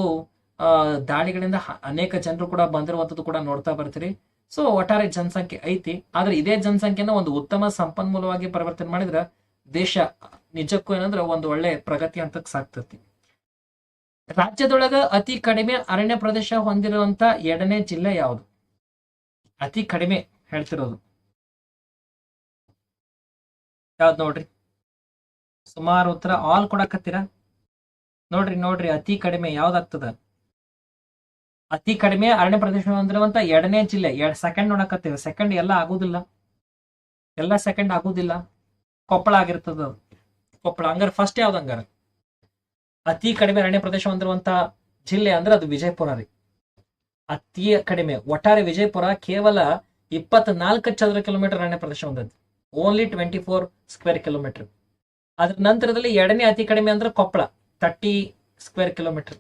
ದಾಳಿಗಳಿಂದ ಅನೇಕ ಜನರು ಕೂಡ ಬಂದಿರುವಂತದ್ದು ಕೂಡ ನೋಡ್ತಾ ಬರ್ತೀರಿ. ಸೊ ಒಟ್ಟಾರೆ ಜನಸಂಖ್ಯೆ ಐತಿ. ಆದ್ರೆ ಇದೇ ಜನಸಂಖ್ಯೆನ ಒಂದು ಉತ್ತಮ ಸಂಪನ್ಮೂಲವಾಗಿ ಪರಿವರ್ತನೆ ಮಾಡಿದ್ರ ದೇಶ ನಿಜಕ್ಕೂ ಏನಂದ್ರೆ ಒಂದು ಒಳ್ಳೆ ಪ್ರಗತಿ ಅಂತ ಸಾಕ್ತತಿ. ರಾಜ್ಯದೊಳಗ ಅತಿ ಕಡಿಮೆ ಅರಣ್ಯ ಪ್ರದೇಶ ಹೊಂದಿರುವಂತ ಎರಡನೇ ಜಿಲ್ಲೆ ಯಾವುದು? ಅತಿ ಕಡಿಮೆ ಹೇಳ್ತಿರೋದು. ಯಾವ್ದು ನೋಡ್ರಿ? ಸುಮಾರು ಉತ್ತರ ಆಲ್ ಕೊಡಕತ್ತೀರ? ನೋಡ್ರಿ ನೋಡ್ರಿ, ಅತಿ ಕಡಿಮೆ ಯಾವ್ದಾಗ್ತದ? ಅತಿ ಕಡಿಮೆ ಅರಣ್ಯ ಪ್ರದೇಶ ಹೊಂದಿರುವಂತ ಎರಡನೇ ಜಿಲ್ಲೆ, ಎರಡ್ ಸೆಕೆಂಡ್ ನೋಡಕತ್ತೀವಿ. ಸೆಕೆಂಡ್ ಎಲ್ಲ ಆಗುದಿಲ್ಲ. ಎಲ್ಲ ಸೆಕೆಂಡ್ ಆಗುದಿಲ್ಲ. ಕೊಪ್ಪಳ ಆಗಿರ್ತದ. ಕೊಪ್ಪಳ, ಹಂಗಾರ ಫಸ್ಟ್ ಯಾವ್ದು ಹಂಗಾರ? ಅತಿ ಕಡಿಮೆ ಅರಣ್ಯ ಪ್ರದೇಶ ಹೊಂದಿರುವಂತ ಜಿಲ್ಲೆ ಅಂದ್ರೆ ಅದು ವಿಜಯಪುರ ರೀ. ಅತಿ ಕಡಿಮೆ, ಒಟ್ಟಾರೆ ವಿಜಯಪುರ ಕೇವಲ ಇಪ್ಪತ್ನಾಲ್ಕು ಚದರ ಕಿಲೋಮೀಟರ್ ಅರಣ್ಯ ಪ್ರದೇಶ ಹೊಂದೈತಿ only twenty four square kilometre ಅದ್ರ ನಂತರದಲ್ಲಿ ಎರಡನೇ ಅತಿ ಕಡಿಮೆ ಅಂದ್ರೆ ಕೊಪ್ಪಳ ತರ್ಟಿ ಸ್ಕ್ವೇರ್ ಕಿಲೋಮೀಟರ್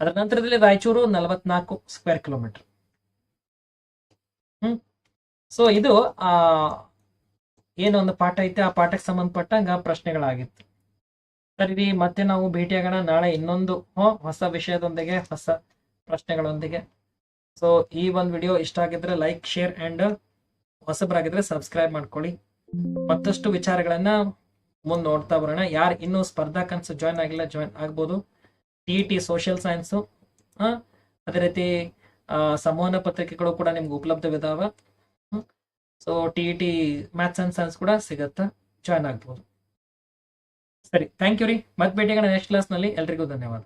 ಅದರ ನಂತರದಲ್ಲಿ ರಾಯಚೂರು ನಲವತ್ನಾಲ್ಕು ಸ್ಕ್ವೇರ್ ಕಿಲೋಮೀಟರ್ ಹ್ಮ್. ಸೊ ಇದು, ಆ, ಏನು ಒಂದು ಪಾಠ ಐತೆ, ಆ ಪಾಠಕ್ಕೆ ಸಂಬಂಧಪಟ್ಟಂಗ ಪ್ರಶ್ನೆಗಳಾಗಿತ್ತು. ಸರಿ ಮತ್ತೆ ನಾವು ಭೇಟಿಯಾಗೋಣ ನಾಳೆ ಇನ್ನೊಂದು ಹೊಸ ವಿಷಯದೊಂದಿಗೆ, ಹೊಸ ಪ್ರಶ್ನೆಗಳೊಂದಿಗೆ. ಸೊ ಈ ಒಂದು ವಿಡಿಯೋ ಇಷ್ಟ ಆಗಿದ್ರೆ ಲೈಕ್, ಶೇರ್, ಅಂಡ್ ಹೊಸಬರಾಗಿದ್ರೆ ಸಬ್ಸ್ಕ್ರೈಬ್ ಮಾಡ್ಕೊಳ್ಳಿ. ಮತ್ತಷ್ಟು ವಿಚಾರಗಳನ್ನ ಮುಂದೆ ನೋಡ್ತಾ ಬರೋಣ. ಯಾರು ಇನ್ನೂ ಸ್ಪರ್ಧಾ ಕನ್ಸು ಜಾಯ್ನ್ ಆಗಿಲ್ಲ ಜಾಯ್ನ್ ಆಗ್ಬೋದು. ಟಿ ಟಿ ಸೋಷಿಯಲ್ ಸೈನ್ಸು ಅದೇ ರೀತಿ ಸಂವಹನ ಪತ್ರಿಕೆಗಳು ಕೂಡ ನಿಮ್ಗೆ ಉಪಲಬ್ಧವಿದಾವ. So T T maths and science ಕೂಡ ಸಿಗತ್ತಾ? ಜಾಯ್ನ್ ಆಗ್ಬೋದು. ಸರಿ ಥ್ಯಾಂಕ್ ಯು ರೀ. ಮತ್ತೆ ಭೇಟಿಗಳ ನೆಕ್ಸ್ಟ್ ಕ್ಲಾಸ್ನಲ್ಲಿ ಎಲ್ರಿಗೂ ಧನ್ಯವಾದ.